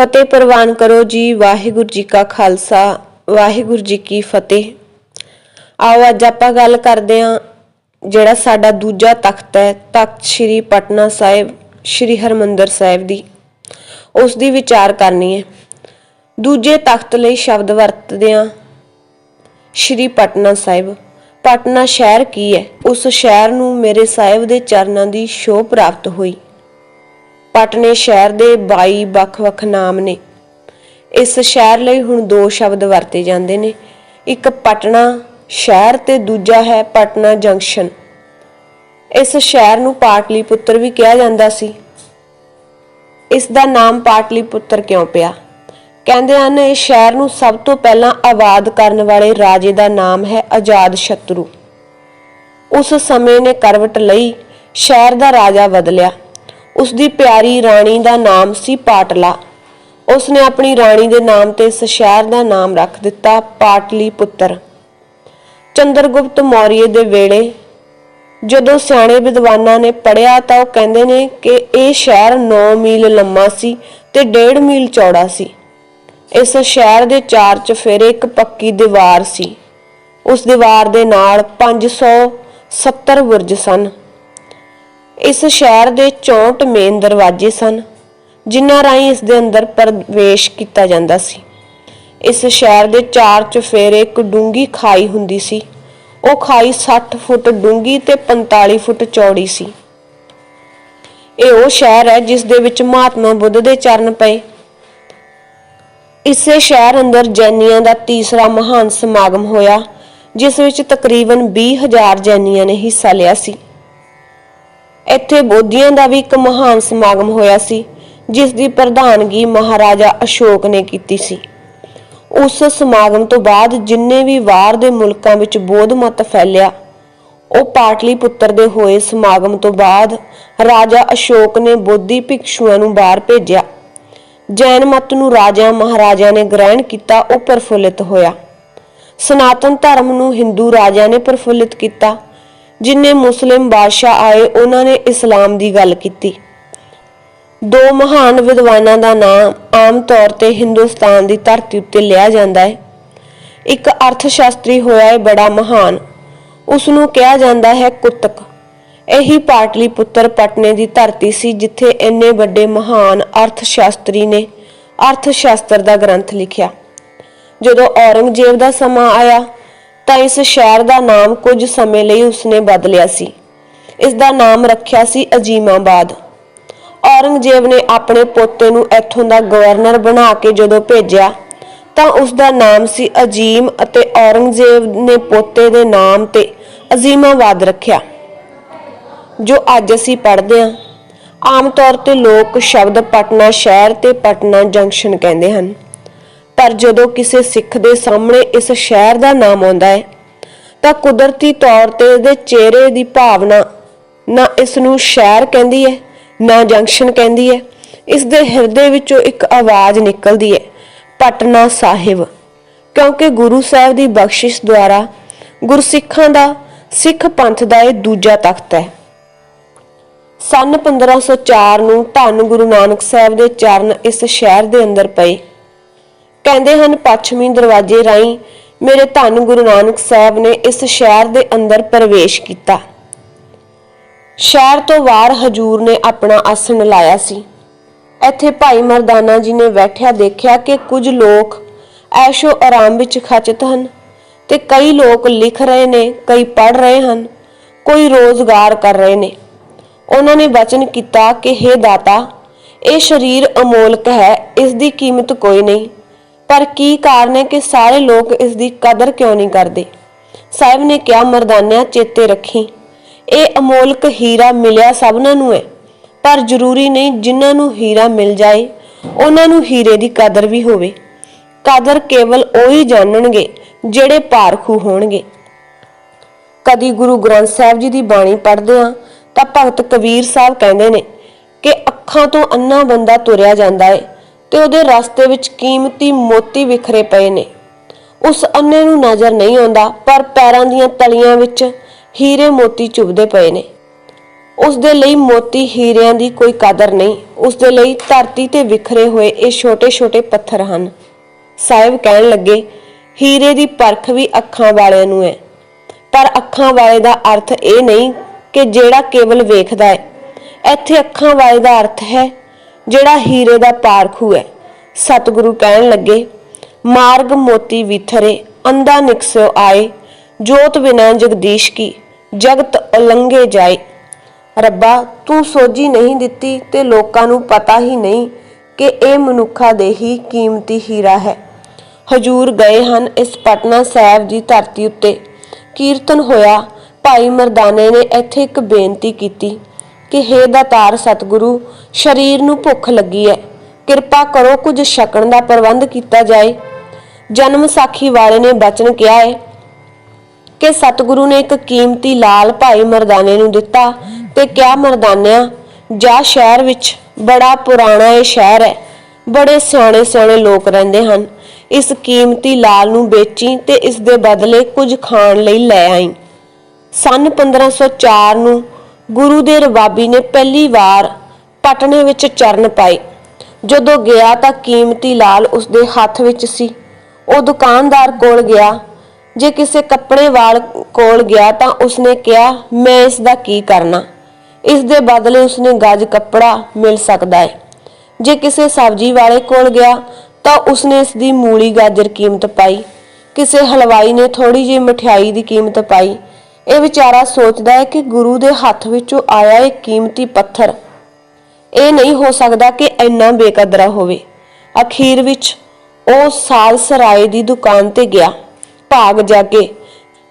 ਫਤਿਹ ਪ੍ਰਵਾਨ ਕਰੋ ਜੀ, ਵਾਹਿਗੁਰੂ ਜੀ ਕਾ ਖਾਲਸਾ, ਵਾਹਿਗੁਰੂ ਜੀ ਕੀ ਫਤਿਹ। ਆਓ ਅੱਜ ਆਪਾਂ ਗੱਲ ਕਰਦੇ ਹਾਂ ਜਿਹੜਾ ਸਾਡਾ ਦੂਜਾ ਤਖਤ ਹੈ, ਤਖਤ ਸ੍ਰੀ ਪਟਨਾ ਸਾਹਿਬ, ਸ੍ਰੀ ਹਰਮੰਦਰ ਸਾਹਿਬ ਦੀ। ਉਸ ਦੀ ਵਿਚਾਰ ਕਰਨੀ ਹੈ। ਦੂਜੇ ਤਖਤ ਲਈ ਸ਼ਬਦ ਵਰਤਦੇ ਹਾਂ। ਸ਼੍ਰੀ ਪਟਨਾ ਸਾਹਿਬ। ਪਟਨਾ ਸ਼ਹਿਰ ਕੀ ਹੈ? ਉਸ ਸ਼ਹਿਰ ਨੂੰ ਮੇਰੇ ਸਾਹਿਬ ਦੇ ਚਰਨਾਂ ਦੀ ਸ਼ੋਭ ਪ੍ਰਾਪਤ ਹੋਈ। ਪਟਨੇ ਸ਼ਹਿਰ ਦੇ 22 ਵੱਖ-ਵੱਖ ਨਾਮ ਨੇ। ਇਸ ਸ਼ਹਿਰ ਲਈ ਹੁਣ ਦੋ ਸ਼ਬਦ ਵਰਤੇ ਜਾਂਦੇ ਨੇ। ਇੱਕ ਪਟਨਾ ਸ਼ਹਿਰ ਤੇ ਦੂਜਾ ਹੈ ਪਟਨਾ ਜੰਕਸ਼ਨ। ਇਸ ਸ਼ਹਿਰ ਨੂੰ ਪਾਟਲੀਪੁੱਤਰ ਵੀ ਕਿਹਾ ਜਾਂਦਾ ਸੀ। ਇਸ ਦਾ ਨਾਮ ਪਾਟਲੀਪੁੱਤਰ ਕਿਉਂ ਪਿਆ? ਕਹਿੰਦੇ ਹਨ ਇਸ ਸ਼ਹਿਰ ਨੂੰ ਸਭ ਤੋਂ ਪਹਿਲਾਂ ਆਬਾਦ ਕਰਨ ਵਾਲੇ ਰਾਜੇ ਦਾ ਨਾਮ ਹੈ ਆਜ਼ਾਦ ਸ਼ਤਰੂ। ਉਸ ਸਮੇਂ ਨੇ ਕਰਵਟ ਲਈ ਸ਼ਹਿਰ ਦਾ ਰਾਜਾ ਬਦਲਿਆ। ਉਸ ਦੀ ਪਿਆਰੀ ਰਾਣੀ ਦਾ ਨਾਮ ਸੀ ਪਾਟਲਾ। ਉਸ ਨੇ ਆਪਣੀ ਰਾਣੀ ਦੇ ਨਾਮ ਤੇ ਇਸ ਸ਼ਹਿਰ ਦਾ ਨਾਮ ਰੱਖ ਦਿੱਤਾ ਪਾਟਲੀ ਪਾਟਲੀਪੁੱਤਰ। ਚੰਦਰਗੁਪਤ ਮੌਰੀਏ ਦੇ ਵੇਲੇ ਜਦੋਂ ਸਿਆਣੇ ਵਿਦਵਾਨਾਂ ਨੇ ਪੜਿਆ ਤਾਂ ਉਹ ਕਹਿੰਦੇ ਨੇ ਕਿ ਇਹ ਸ਼ਹਿਰ 9 ਮੀਲ ਲੰਮਾ ਸੀ ਤੇ 1.5 ਮੀਲ ਚੌੜਾ ਸੀ। ਇਸ ਸ਼ਹਿਰ ਦੇ ਚਾਰ ਚਫੇਰੇ ਇੱਕ ਪੱਕੀ ਦੀਵਾਰ ਸੀ। ਉਸ ਦੀਵਾਰ ਦੇ ਨਾਲ 570 ਬੁਰਜ ਸਨ। ਇਸ ਸ਼ਹਿਰ ਦੇ 64 ਮੇਨ ਦਰਵਾਜ਼ੇ ਸਨ, ਜਿਨ੍ਹਾਂ ਰਾਹੀਂ ਇਸ ਦੇ ਅੰਦਰ ਪ੍ਰਵੇਸ਼ ਕੀਤਾ ਜਾਂਦਾ ਸੀ। ਇਸ ਸ਼ਹਿਰ ਦੇ ਚਾਰ ਚੁਫੇਰੇ ਇੱਕ ਡੂੰਗੀ ਖਾਈ ਹੁੰਦੀ ਸੀ। ਉਹ ਖਾਈ 60 ਫੁੱਟ ਡੂੰਗੀ ਤੇ 45 ਫੁੱਟ ਚੌੜੀ ਸੀ। ਇਹ ਉਹ ਸ਼ਹਿਰ ਹੈ ਜਿਸ ਦੇ ਵਿੱਚ ਮਹਾਤਮਾ ਬੁੱਧ ਦੇ ਚਰਨ ਪਏ। ਇਸੇ ਸ਼ਹਿਰ ਅੰਦਰ ਜੈਨੀਆਂ ਦਾ ਤੀਸਰਾ ਮਹਾਨ ਸਮਾਗਮ ਹੋਇਆ, ਜਿਸ ਵਿੱਚ ਤਕਰੀਬਨ 20000 ਜੈਨੀਆਂ ਨੇ ਹਿੱਸਾ ਲਿਆ ਸੀ। ਇੱਥੇ ਬੋਧੀਆਂ ਦਾ ਵੀ ਇੱਕ ਮਹਾਨ ਸਮਾਗਮ ਹੋਇਆ ਸੀ, ਜਿਸ ਦੀ ਪ੍ਰਧਾਨਗੀ ਮਹਾਰਾਜਾ ਅਸ਼ੋਕ ਨੇ ਕੀਤੀ ਸੀ। ਉਸ ਸਮਾਗਮ ਤੋਂ ਬਾਅਦ ਜਿੰਨੇ ਵੀ ਬਾਹਰ ਦੇ ਮੁਲਕਾਂ ਵਿੱਚ ਬੋਧ ਮਤ ਫੈਲਿਆ, ਉਹ ਪਾਟਲੀਪੁੱਤਰ ਦੇ ਹੋਏ ਸਮਾਗਮ ਤੋਂ ਬਾਅਦ ਰਾਜਾ ਅਸ਼ੋਕ ਨੇ ਬੋਧੀ ਭਿਕਸ਼ੂਆਂ ਨੂੰ ਬਾਹਰ ਭੇਜਿਆ। ਜੈਨ ਮਤ ਨੂੰ ਰਾਜਾ ਮਹਾਰਾਜਾ ਨੇ ਗ੍ਰਹਿਣ ਕੀਤਾ, ਉਹ ਪ੍ਰਫੁੱਲਿਤ ਹੋਇਆ। ਸਨਾਤਨ ਧਰਮ ਨੂੰ ਹਿੰਦੂ ਰਾਜਾ ਨੇ ਪ੍ਰਫੁੱਲਿਤ ਕੀਤਾ। ਜਿੰਨੇ ਮੁਸਲਿਮ ਬਾਦਸ਼ਾਹ ਆਏ, ਉਹਨਾਂ ਨੇ ਇਸਲਾਮ ਦੀ ਗੱਲ ਕੀਤੀ। ਦੋ ਮਹਾਨ ਵਿਦਵਾਨਾਂ ਦਾ ਨਾਮ ਆਮ ਤੌਰ ਤੇ ਹਿੰਦੁਸਤਾਨ ਦੀ ਧਰਤੀ ਉੱਤੇ ਲਿਆ ਜਾਂਦਾ ਹੈ। ਇੱਕ ਅਰਥ ਸ਼ਾਸਤਰੀ ਹੋਇਆ ਹੈ ਬੜਾ ਮਹਾਨ। ਉਸ ਨੂੰ ਕਿਹਾ ਜਾਂਦਾ ਹੈ ਕੁੱਤਕ। ਇਹੀ ਪਾਟਲੀ ਪੁੱਤਰ ਪਟਨੇ ਦੀ ਧਰਤੀ ਸੀ, ਜਿੱਥੇ ਇੰਨੇ ਵੱਡੇ ਮਹਾਨ ਅਰਥ ਸ਼ਾਸਤਰੀ ਨੇ ਅਰਥ ਸ਼ਾਸਤਰ ਦਾ ਗ੍ਰੰਥ ਲਿਖਿਆ। ਜਦੋਂ ਔਰੰਗਜ਼ੇਬ ਦਾ ਸਮਾਂ ਆਇਆ ਤਾਂ ਇਸ ਸ਼ਹਿਰ ਦਾ ਨਾਮ ਕੁਝ ਸਮੇਂ ਲਈ ਉਸਨੇ ਬਦਲਿਆ ਸੀ। ਇਸ ਦਾ ਨਾਮ ਰੱਖਿਆ ਸੀ ਅਜੀਮਾਬਾਦ। ਔਰੰਗਜ਼ੇਬ ਨੇ ਆਪਣੇ ਪੋਤੇ ਨੂੰ ਇੱਥੋਂ ਦਾ ਗਵਰਨਰ ਬਣਾ ਕੇ ਜਦੋਂ ਭੇਜਿਆ, ਤਾਂ ਉਸ ਦਾ ਨਾਮ ਸੀ ਅਜੀਮ ਅਤੇ ਔਰੰਗਜ਼ੇਬ ਨੇ ਪੋਤੇ ਦੇ ਨਾਮ ਤੇ ਅਜ਼ੀਮਾਬਾਦ ਰੱਖਿਆ, ਜੋ ਅੱਜ ਅਸੀਂ ਪੜ੍ਹਦੇ ਹਾਂ। ਆਮ ਤੌਰ ਤੇ ਲੋਕ ਸ਼ਬਦ ਪਟਨਾ ਸ਼ਹਿਰ ਤੇ ਪਟਨਾ ਜੰਕਸ਼ਨ ਕਹਿੰਦੇ ਹਨ। ਪਰ ਜਦੋਂ ਕਿਸੇ ਸਿੱਖ ਦੇ ਸਾਹਮਣੇ ਇਸ ਸ਼ਹਿਰ ਦਾ ਨਾਮ ਆਉਂਦਾ ਹੈ, ਤਾਂ ਕੁਦਰਤੀ ਤੌਰ ਤੇ ਇਹਦੇ ਚਿਹਰੇ ਦੀ ਭਾਵਨਾ ਨਾ ਇਸ ਨੂੰ ਸ਼ਹਿਰ ਕਹਿੰਦੀ ਹੈ, ਨਾ ਜੰਕਸ਼ਨ ਕਹਿੰਦੀ ਹੈ। ਇਸ ਦੇ ਹਿਰਦੇ ਵਿੱਚੋਂ ਇੱਕ ਆਵਾਜ਼ ਨਿਕਲਦੀ ਹੈ, ਪਟਨਾ ਸਾਹਿਬ। ਕਿਉਂਕਿ ਗੁਰੂ ਸਾਹਿਬ ਦੀ ਬਖਸ਼ਿਸ਼ ਦੁਆਰਾ ਗੁਰਸਿੱਖਾਂ ਦਾ ਸਿੱਖ ਪੰਥ ਦਾ ਇਹ ਦੂਜਾ ਤਖਤ ਹੈ। ਸਨ 1504 ਨੂੰ ਧੰਨ ਗੁਰੂ ਨਾਨਕ ਸਾਹਿਬ ਦੇ ਚਰਨ ਇਸ ਸ਼ਹਿਰ ਦੇ ਅੰਦਰ ਪਏ। ਕਹਿੰਦੇ ਹਨ, ਪੱਛਮੀ ਦਰਵਾਜ਼ੇ ਰਾਹੀਂ ਮੇਰੇ ਧੰਨ ਗੁਰੂ ਨਾਨਕ ਸਾਹਿਬ ਨੇ ਇਸ ਸ਼ਹਿਰ ਦੇ ਅੰਦਰ ਪ੍ਰਵੇਸ਼ ਕੀਤਾ। ਸ਼ਹਿਰ ਤੋਂ ਬਾਹਰ ਹਜੂਰ ਨੇ ਆਪਣਾ ਆਸਣ ਲਾਇਆ ਸੀ। ਇੱਥੇ ਭਾਈ ਮਰਦਾਨਾ ਜੀ ਨੇ ਬੈਠਿਆ ਦੇਖਿਆ ਕਿ ਕੁਝ ਲੋਕ ਐਸ਼ੋ ਆਰਾਮ ਵਿੱਚ ਖਚਤ ਹਨ ਤੇ ਕਈ ਲੋਕ ਲਿਖ ਰਹੇ ਨੇ, ਕਈ ਪੜ ਰਹੇ ਹਨ, ਕੋਈ ਰੋਜ਼ਗਾਰ ਕਰ ਰਹੇ ਨੇ। ਉਹਨਾਂ ਨੇ ਵਚਨ ਕੀਤਾ ਕਿ हे ਦਾਤਾ, ਇਹ ਸਰੀਰ ਅਮੋਲਕ ਹੈ, ਇਸ ਦੀ ਕੀਮਤ ਕੋਈ ਨਹੀਂ। ਪਰ ਕੀ ਕਾਰਨ ਹੈ ਕਿ ਸਾਰੇ ਲੋਕ ਇਸ ਦੀ ਕਦਰ ਕਿਉਂ ਨਹੀਂ ਕਰਦੇ? ਸਾਹਿਬ ਨੇ ਕਿਹਾ, ਮਰਦਾਨਿਆਂ ਚੇਤੇ ਰੱਖੀ। ਇਹ ਅਮੋਲਕ ਹੀਰਾ ਮਿਲਿਆ ਸਭਨਾਂ ਨੂੰ ਹੈ ਪਰ ਜ਼ਰੂਰੀ ਨਹੀਂ ਜਿਨ੍ਹਾਂ ਨੂੰ ਹੀਰਾ ਮਿਲ ਜਾਏ, ਉਹਨਾਂ ਨੂੰ ਹੀਰੇ ਦੀ ਕਦਰ ਵੀ ਹੋਵੇ। ਕਦਰ ਕੇਵਲ ਉਹੀ ਜਾਣਨਗੇ ਜਿਹੜੇ ਪਾਰਖੂ ਹੋਣਗੇ। ਕਦੀ ਗੁਰੂ ਗ੍ਰੰਥ ਸਾਹਿਬ ਜੀ ਦੀ ਬਾਣੀ ਪੜ੍ਹਦੇ ਆ ਤਾਂ ਭਗਤ ਕਬੀਰ ਸਾਹਿਬ ਕਹਿੰਦੇ ਨੇ ਕਿ ਅੱਖਾਂ ਤੋਂ ਅੰਨਾ ਬੰਦਾ ਤੁਰਿਆ ਜਾਂਦਾ ਹੈ ਤੇ ਉਹਦੇ ਰਸਤੇ ਵਿੱਚ ਕੀਮਤੀ ਮੋਤੀ ਵਿਖਰੇ ਪਏ ਨੇ। ਉਸ ਅੰਨੇ ਨੂੰ ਨਜ਼ਰ ਨਹੀਂ ਆਉਂਦਾ, ਪਰ ਪੈਰਾਂ ਦੀਆਂ ਤਲੀਆਂ ਵਿੱਚ ਹੀਰੇ ਮੋਤੀ ਚੁਭਦੇ ਪਏ ਨੇ। ਉਸ ਦੇ ਲਈ ਮੋਤੀ ਹੀਰਿਆਂ ਦੀ ਕੋਈ ਕਦਰ ਨਹੀਂ। ਉਸ ਦੇ ਲਈ ਧਰਤੀ ਤੇ ਵਿਖਰੇ ਹੋਏ ਇਹ ਛੋਟੇ-ਛੋਟੇ ਪੱਥਰ ਹਨ। ਸਾਹਿਬ ਕਹਿਣ ਲੱਗੇ, ਹੀਰੇ ਦੀ ਪਰਖ ਵੀ ਅੱਖਾਂ ਵਾਲਿਆਂ ਨੂੰ ਹੈ। ਪਰ ਅੱਖਾਂ ਵਾਲੇ ਦਾ ਅਰਥ ਇਹ ਨਹੀਂ ਕਿ ਜਿਹੜਾ ਕੇਵਲ ਵੇਖਦਾ ਹੈ। ਇੱਥੇ ਅੱਖਾਂ ਵਾਲੇ ਦਾ ਅਰਥ ਹੈ ਜਿਹੜਾ ਹੀਰੇ ਦਾ ਪਾਰਖੂ ਹੈ। ਸਤਿਗੁਰੂ ਕਹਿਣ ਲੱਗੇ, ਮਾਰਗ ਮੋਤੀ ਵਿਥਰੇ ਅੰਦਾ ਨਿਕਸਿਓ ਆਏ, ਜੋਤ ਬਿਨਾ ਜਗਦੀਸ਼ ਕੀ, ਜਗਤ ਉਲੰਘੇ ਜਾਏ। ਰੱਬਾ, ਤੂੰ ਸੋਝੀ ਨਹੀਂ ਦਿੱਤੀ ਤੇ ਲੋਕਾਂ ਨੂੰ ਪਤਾ ਹੀ ਨਹੀਂ ਕਿ ਇਹ ਮਨੁੱਖਾ ਦੇ ਹੀ ਕੀਮਤੀ ਹੀਰਾ ਹੈ। ਹਜੂਰ ਗਏ ਹਨ ਇਸ ਪਟਨਾ ਸਾਹਿਬ ਦੀ ਧਰਤੀ ਉੱਤੇ। ਕੀਰਤਨ ਹੋਇਆ, ਭਾਈ ਮਰਦਾਨੇ ਨੇ ਇੱਥੇ ਇੱਕ ਬੇਨਤੀ ਕੀਤੀ। ਕਿ ਹੇ ਦਾਤਾਰ ਸਤਿਗੁਰੂ, ਸਰੀਰ ਨੂੰ ਭੁੱਖ ਲੱਗੀ ਹੈ ਕਿਰਪਾ ਕਰੋ ਕੁਝ ਛਕਣ ਦਾ ਪ੍ਰਬੰਧ ਕੀਤਾ ਜਾਏ। ਜਨਮ ਸਾਖੀ ਵਾਲੇ ਨੇ ਬਚਨ ਕਿਹਾ ਹੈ ਕਿ ਸਤਿਗੁਰੂ ਨੇ ਇੱਕ ਕੀਮਤੀ ਲਾਲ ਭਾਈ ਮਰਦਾਨੇ ਨੂੰ ਦਿੱਤਾ ਤੇ ਕਿਹਾ, ਮਰਦਾਨਿਆ, ਜਾ ਸ਼ਹਿਰ ਵਿੱਚ ਬੜਾ ਪੁਰਾਣਾ ਇਹ ਸ਼ਹਿਰ ਹੈ ਬੜੇ ਸਿਆਣੇ ਸਿਆਣੇ ਲੋਕ ਰਹਿੰਦੇ ਹਨ। ਇਸ ਕੀਮਤੀ ਲਾਲ ਨੂੰ ਵੇਚੀ ਤੇ ਇਸ ਦੇ ਬਦਲੇ ਕੁਝ ਖਾਣ ਲਈ ਲੈ ਆਈ। ਸਨ 1504 ਨੂੰ ਗੁਰੂ ਦੇ ਰਬਾਬੀ ਨੇ ਪਹਿਲੀ ਵਾਰ ਪਟਨੇ ਵਿੱਚ ਚਰਨ ਪਾਏ। ਜਦੋਂ ਗਿਆ ਤਾਂ ਕੀਮਤੀ ਲਾਲ ਉਸਦੇ ਹੱਥ ਵਿੱਚ ਸੀ। ਉਹ ਦੁਕਾਨਦਾਰ ਕੋਲ ਗਿਆ। ਜੇ ਕਿਸੇ ਕੱਪੜੇ ਵਾਲ ਕੋਲ ਗਿਆ ਤਾਂ ਉਸਨੇ ਕਿਹਾ, ਮੈਂ ਇਸ ਦਾ ਕੀ ਕਰਨਾ? ਇਸ ਦੇ ਬਦਲੇ ਉਸਨੇ ਗੱਜ ਕੱਪੜਾ ਮਿਲ ਸਕਦਾ ਹੈ ਜੇ ਕਿਸੇ ਸਬਜ਼ੀ ਵਾਲੇ ਕੋਲ ਗਿਆ ਤਾਂ ਉਸਨੇ ਇਸ ਦੀ ਮੂਲੀ ਗਾਜਰ ਕੀਮਤ ਪਾਈ। ਕਿਸੇ ਹਲਵਾਈ ਨੇ ਥੋੜੀ ਜਿਹੀ ਮਠਿਆਈ ਦੀ ਕੀਮਤ ਪਾਈ। ਇਹ ਵਿਚਾਰਾ ਸੋਚਦਾ ਹੈ ਕਿ ਗੁਰੂ ਦੇ ਹੱਥ ਵਿੱਚੋਂ ਆਇਆ ਇਹ ਕੀਮਤੀ ਪੱਥਰ। ਇਹ ਨਹੀਂ ਹੋ ਸਕਦਾ ਕਿ ਇੰਨਾ ਬੇਕਦਰਾ ਹੋਵੇ। ਅਖੀਰ ਵਿੱਚ ਉਹ ਸਾਲ ਸਰਾਏ ਦੀ ਦੁਕਾਨ ਤੇ ਗਿਆ, ਭਾਗ ਜਾ ਕੇ।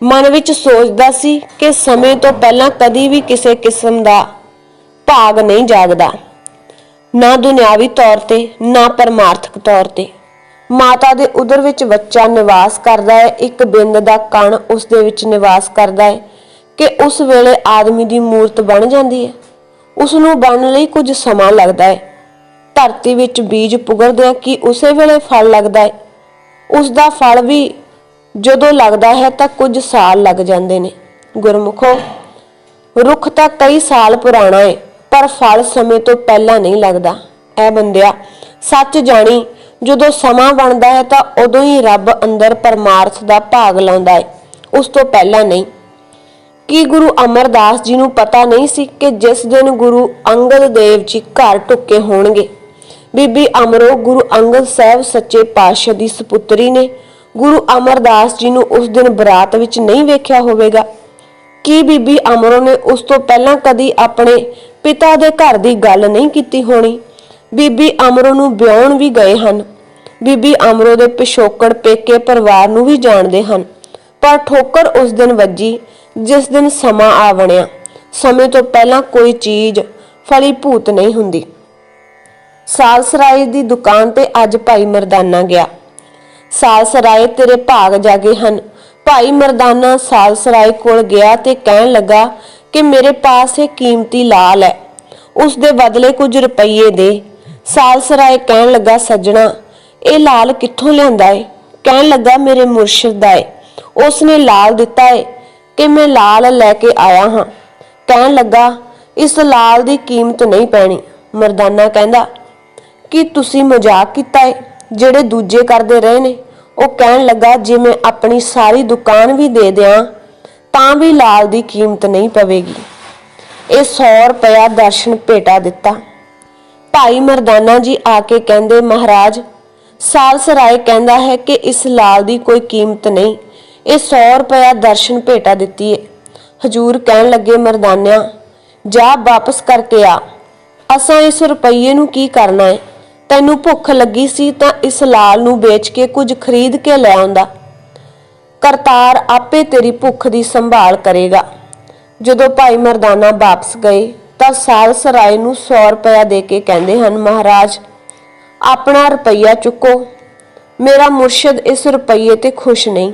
ਮਨ ਵਿੱਚ ਸੋਚਦਾ ਸੀ ਕਿ ਸਮੇਂ ਤੋਂ ਪਹਿਲਾਂ ਕਦੀ ਵੀ ਕਿਸੇ ਕਿਸਮ ਦਾ ਭਾਗ ਨਹੀਂ ਜਾਗਦਾ। ਨਾ ਦੁਨਿਆਵੀ ਤੌਰ ਤੇ, ਨਾ ਪਰਮਾਰਥਕ ਤੌਰ ਤੇ। ਮਾਤਾ ਦੇ ਉਦਰ ਵਿੱਚ ਬੱਚਾ ਨਿਵਾਸ ਕਰਦਾ ਹੈ, ਇੱਕ ਬਿੰਦ ਦਾ ਕਣ ਉਸ ਦੇ ਵਿੱਚ ਨਿਵਾਸ ਕਰਦਾ ਹੈ ਕਿ ਉਸ ਵੇਲੇ ਆਦਮੀ ਦੀ ਮੂਰਤ ਬਣ ਜਾਂਦੀ ਹੈ। ਉਸ ਨੂੰ ਬਣਨ ਲਈ ਕੁਝ ਸਮਾਂ ਲੱਗਦਾ ਹੈ। ਧਰਤੀ ਵਿੱਚ ਬੀਜ ਪੁਗਰਦਿਆਂ ਕਿ ਉਸੇ ਵੇਲੇ ਫਲ ਲੱਗਦਾ ਹੈ? ਉਸ ਦਾ ਫਲ ਵੀ ਜਦੋਂ ਲੱਗਦਾ ਹੈ ਤਾਂ ਕੁਝ ਸਾਲ ਲੱਗ ਜਾਂਦੇ ਨੇ। ਗੁਰਮੁਖੋ, ਰੁੱਖ ਤਾਂ ਕਈ ਸਾਲ ਪੁਰਾਣਾ ਹੈ, ਪਰ ਫਲ ਸਮੇਂ ਤੋਂ ਪਹਿਲਾਂ ਨਹੀਂ ਲੱਗਦਾ। ਐ ਬੰਦਿਆ, ਸੱਚ ਜਾਣੀ ਜਦੋਂ ਸਮਾਂ ਬਣਦਾ ਹੈ ਤਾਂ ਉਦੋਂ ਹੀ ਰੱਬ ਅੰਦਰ ਪਰਮਾਰਥ ਦਾ ਭਾਗ ਲਾਉਂਦਾ ਹੈ। ਉਸ ਤੋਂ ਪਹਿਲਾਂ ਨਹੀਂ। ਕੀ ਗੁਰੂ ਅਮਰਦਾਸ ਜੀ ਨੂੰ ਪਤਾ ਨਹੀਂ ਸੀ ਕਿ ਜਿਸ ਦਿਨ ਗੁਰੂ ਅੰਗਦ ਦੇਵ ਜੀ ਘਰ ਟੁੱਕੇ ਹੋਣਗੇ? ਬੀਬੀ ਅਮਰੋ ਗੁਰੂ ਅੰਗਦ ਸਾਹਿਬ ਸੱਚੇ ਪਾਤਸ਼ਾਹ ਦੀ ਸੁਪੁੱਤਰੀ ਨੇ ਗੁਰੂ ਅਮਰਦਾਸ ਜੀ ਨੂੰ ਉਸ ਦਿਨ ਬਰਾਤ ਵਿੱਚ ਨਹੀਂ ਵੇਖਿਆ ਹੋਵੇਗਾ। ਕੀ ਬੀਬੀ ਅਮਰੋ ਨੇ ਉਸ ਤੋਂ ਪਹਿਲਾਂ ਕਦੀ ਆਪਣੇ ਪਿਤਾ ਦੇ ਘਰ ਦੀ ਗੱਲ ਨਹੀਂ ਕੀਤੀ ਹੋਣੀ? ਬੀਬੀ ਅਮਰੋ ਨੂੰ ਵਿਆਹਣ ਵੀ ਗਏ ਹਨ। ਬੀਬੀ ਅਮਰੋ ਦੇ ਪਿਛੋਕੜ ਪੇਕੇ ਪਰਿਵਾਰ ਨੂੰ ਵੀ ਜਾਣਦੇ ਹਨ। ਪਰ ਠੋਕਰ ਉਸ ਦਿਨ ਵੱਜੀ, ਜਿਸ ਦਿਨ ਸਮਾਂ ਆ ਬਣਿਆ। ਸਮੇਂ ਤੋਂ ਪਹਿਲਾਂ ਕੋਈ ਚੀਜ਼ ਫਲੀ ਭੂਤ ਨਹੀਂ ਹੁੰਦੀ। ਸਾਲਸਰਾਏ ਦੀ ਦੁਕਾਨ ਤੇ ਅੱਜ ਭਾਈ ਮਰਦਾਨਾ ਗਿਆ। ਸਾਲਸਰਾਏ ਤੇਰੇ ਭਾਗ ਜਾਗੇ ਹਨ। ਭਾਈ ਮਰਦਾਨਾ ਸਾਲਸਰਾਏ ਕੋਲ ਗਿਆ ਤੇ ਕਹਿਣ ਲੱਗਾ ਕਿ ਮੇਰੇ ਪਾਸ ਇਹ ਕੀਮਤੀ ਲਾਲ ਹੈ। ਉਸ ਦੇ ਬਦਲੇ ਕੁਝ ਰੁਪਈਏ ਦੇ। ਸਾਲਸਰਾਏ ਕਹਿਣ ਲੱਗਾ, ਸੱਜਣਾ, ਇਹ ਲਾਲ ਕਿੱਥੋਂ ਲਿਆਂਦਾ ਏ? ਕਹਿਣ ਲੱਗਾ, ਮੇਰੇ ਮੁਰਸ਼ਿਦ ਦਾ ਏ। ਉਸ ਨੇ ਲਾਲ ਦਿੱਤਾ ਹੈ ਕਿ ਮੈਂ ਲਾਲ ਲੈ ਕੇ ਆਇਆ ਹਾਂ। ਕਹਿਣ ਲੱਗਾ, ਇਸ ਲਾਲ ਦੀ ਕੀਮਤ ਨਹੀਂ ਪੈਣੀ। ਮਰਦਾਨਾ ਕਹਿੰਦਾ, ਕਿ ਤੁਸੀਂ ਮਜ਼ਾਕ ਕੀਤਾ ਹੈ ਜਿਹੜੇ ਦੂਜੇ ਕਰਦੇ ਰਹੇ ਨੇ। ਉਹ ਕਹਿਣ ਲੱਗਾ, ਜੇ ਮੈਂ ਆਪਣੀ ਸਾਰੀ ਦੁਕਾਨ ਵੀ ਦੇ ਦਿਆਂ, ਤਾਂ ਵੀ ਲਾਲ ਦੀ ਕੀਮਤ ਨਹੀਂ ਪਵੇਗੀ। ਇਹ 100 ਰੁਪਇਆ ਦਰਸ਼ਨ ਭੇਟਾ ਦਿੱਤਾ। ਭਾਈ ਮਰਦਾਨਾ ਜੀ ਆ ਕੇ ਕਹਿੰਦੇ, ਮਹਾਰਾਜ, ਸਾਲਸਰਾਏ ਕਹਿੰਦਾ ਹੈ ਕਿ ਇਸ ਲਾਲ ਦੀ ਕੋਈ ਕੀਮਤ ਨਹੀਂ। ਇਹ 100 ਰੁਪਇਆ ਦਰਸ਼ਨ ਭੇਟਾ ਦਿੱਤੀ ਹੈ ਹਜੂਰ ਕਹਿਣ ਲੱਗੇ, ਮਰਦਾਨਿਆਂ, ਜਾ ਵਾਪਸ ਕਰਕੇ ਆ। ਅਸਾਂ ਇਸ ਰੁਪਈਏ ਨੂੰ ਕੀ ਕਰਨਾ ਹੈ ਤੈਨੂੰ ਭੁੱਖ ਲੱਗੀ ਸੀ ਤਾਂ ਇਸ ਲਾਲ ਨੂੰ ਵੇਚ ਕੇ ਕੁਝ ਖਰੀਦ ਕੇ ਲੈ ਆਉਂਦਾ। ਕਰਤਾਰ ਆਪੇ ਤੇਰੀ ਭੁੱਖ ਦੀ ਸੰਭਾਲ ਕਰੇਗਾ। ਜਦੋਂ ਭਾਈ ਮਰਦਾਨਾ ਵਾਪਸ ਗਏ ਤਾਂ ਸਾਲ ਸਰਾਏ ਨੂੰ 100 ਰੁਪਇਆ ਦੇ ਕੇ ਕਹਿੰਦੇ ਹਨ, ਮਹਾਰਾਜ, ਆਪਣਾ ਰੁਪਈਆ ਚੁੱਕੋ। ਮੇਰਾ ਮੁਰਸ਼ਿਦ ਇਸ ਰੁਪਈਏ ਤੇ ਖੁਸ਼ ਨਹੀਂ।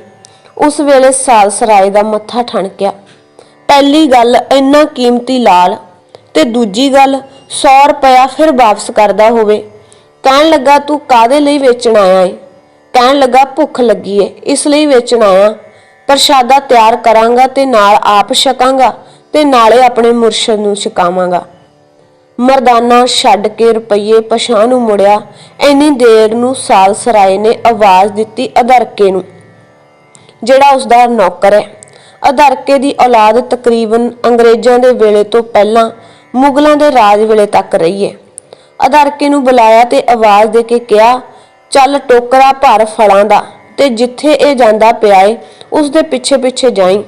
ਉਸ ਵੇਲੇ ਸਾਲ ਸਰਾਏ ਦਾ ਮੱਥਾ ਠਣਕਿਆ। ਪਹਿਲੀ ਗੱਲ, ਇੰਨਾ ਕੀਮਤੀ ਲਾਲ। ਤੇ ਦੂਜੀ ਗੱਲ 100 ਰੁਪਇਆ ਫਿਰ ਵਾਪਸ ਕਰਦਾ ਹੋਵੇ। ਕਹਿਣ ਲੱਗਾ, ਤੂੰ ਕਾਦੇ ਲਈ ਵੇਚਣ ਆਇਆ ਏ? ਕਹਿਣ ਲੱਗਾ, ਭੁੱਖ ਲੱਗੀ ਏ, ਇਸ ਲਈ ਵੇਚਣ ਆਇਆ। ਪ੍ਰਸ਼ਾਦਾ ਤਿਆਰ ਕਰਾਂਗਾ ਤੇ ਨਾਲ ਆਪ ਛਕਾਂਗਾ। ਤੇ ਨਾਲੇ ਆਪਣੇ ਮੁਰਸ਼ਦ ਨੂੰ ਛਕਾਵਾਂਗਾ। ਮਰਦਾਨਾ ਛੱਡ ਕੇ ਰੁਪਈਏ ਪਛਾਣ ਨੂੰ ਮੁੜਿਆ। ਐਨੀ ਦੇਰ ਨੂੰ ਸਾਲ ਸਰਾਏ ਨੇ ਆਵਾਜ਼ ਦਿੱਤੀ ਅਧਰਕੇ ਨੂੰ, ਜਿਹੜਾ ਉਸਦਾ ਨੌਕਰ ਹੈ। ਅਧਰਕੇ ਦੀ ਔਲਾਦ ਤਕਰੀਬਨ ਅੰਗਰੇਜ਼ਾਂ ਦੇ ਵੇਲੇ ਤੋਂ ਪਹਿਲਾਂ ਮੁਗਲਾਂ ਦੇ ਰਾਜ ਵੇਲੇ ਤੱਕ ਰਹੀ ਹੈ। ਅਧਰਕੇ ਨੂੰ ਬੁਲਾਇਆ ਤੇ ਆਵਾਜ਼ ਦੇ ਕੇ ਕਿਹਾ, ਚੱਲ ਟੋਕਰਾ ਭਰ ਫਲਾਂ ਦਾ ਤੇ ਜਿੱਥੇ ਇਹ ਜਾਂਦਾ ਪਿਆ ਏ ਉਸ ਦੇ ਪਿੱਛੇ ਪਿੱਛੇ ਜਾਈਂ।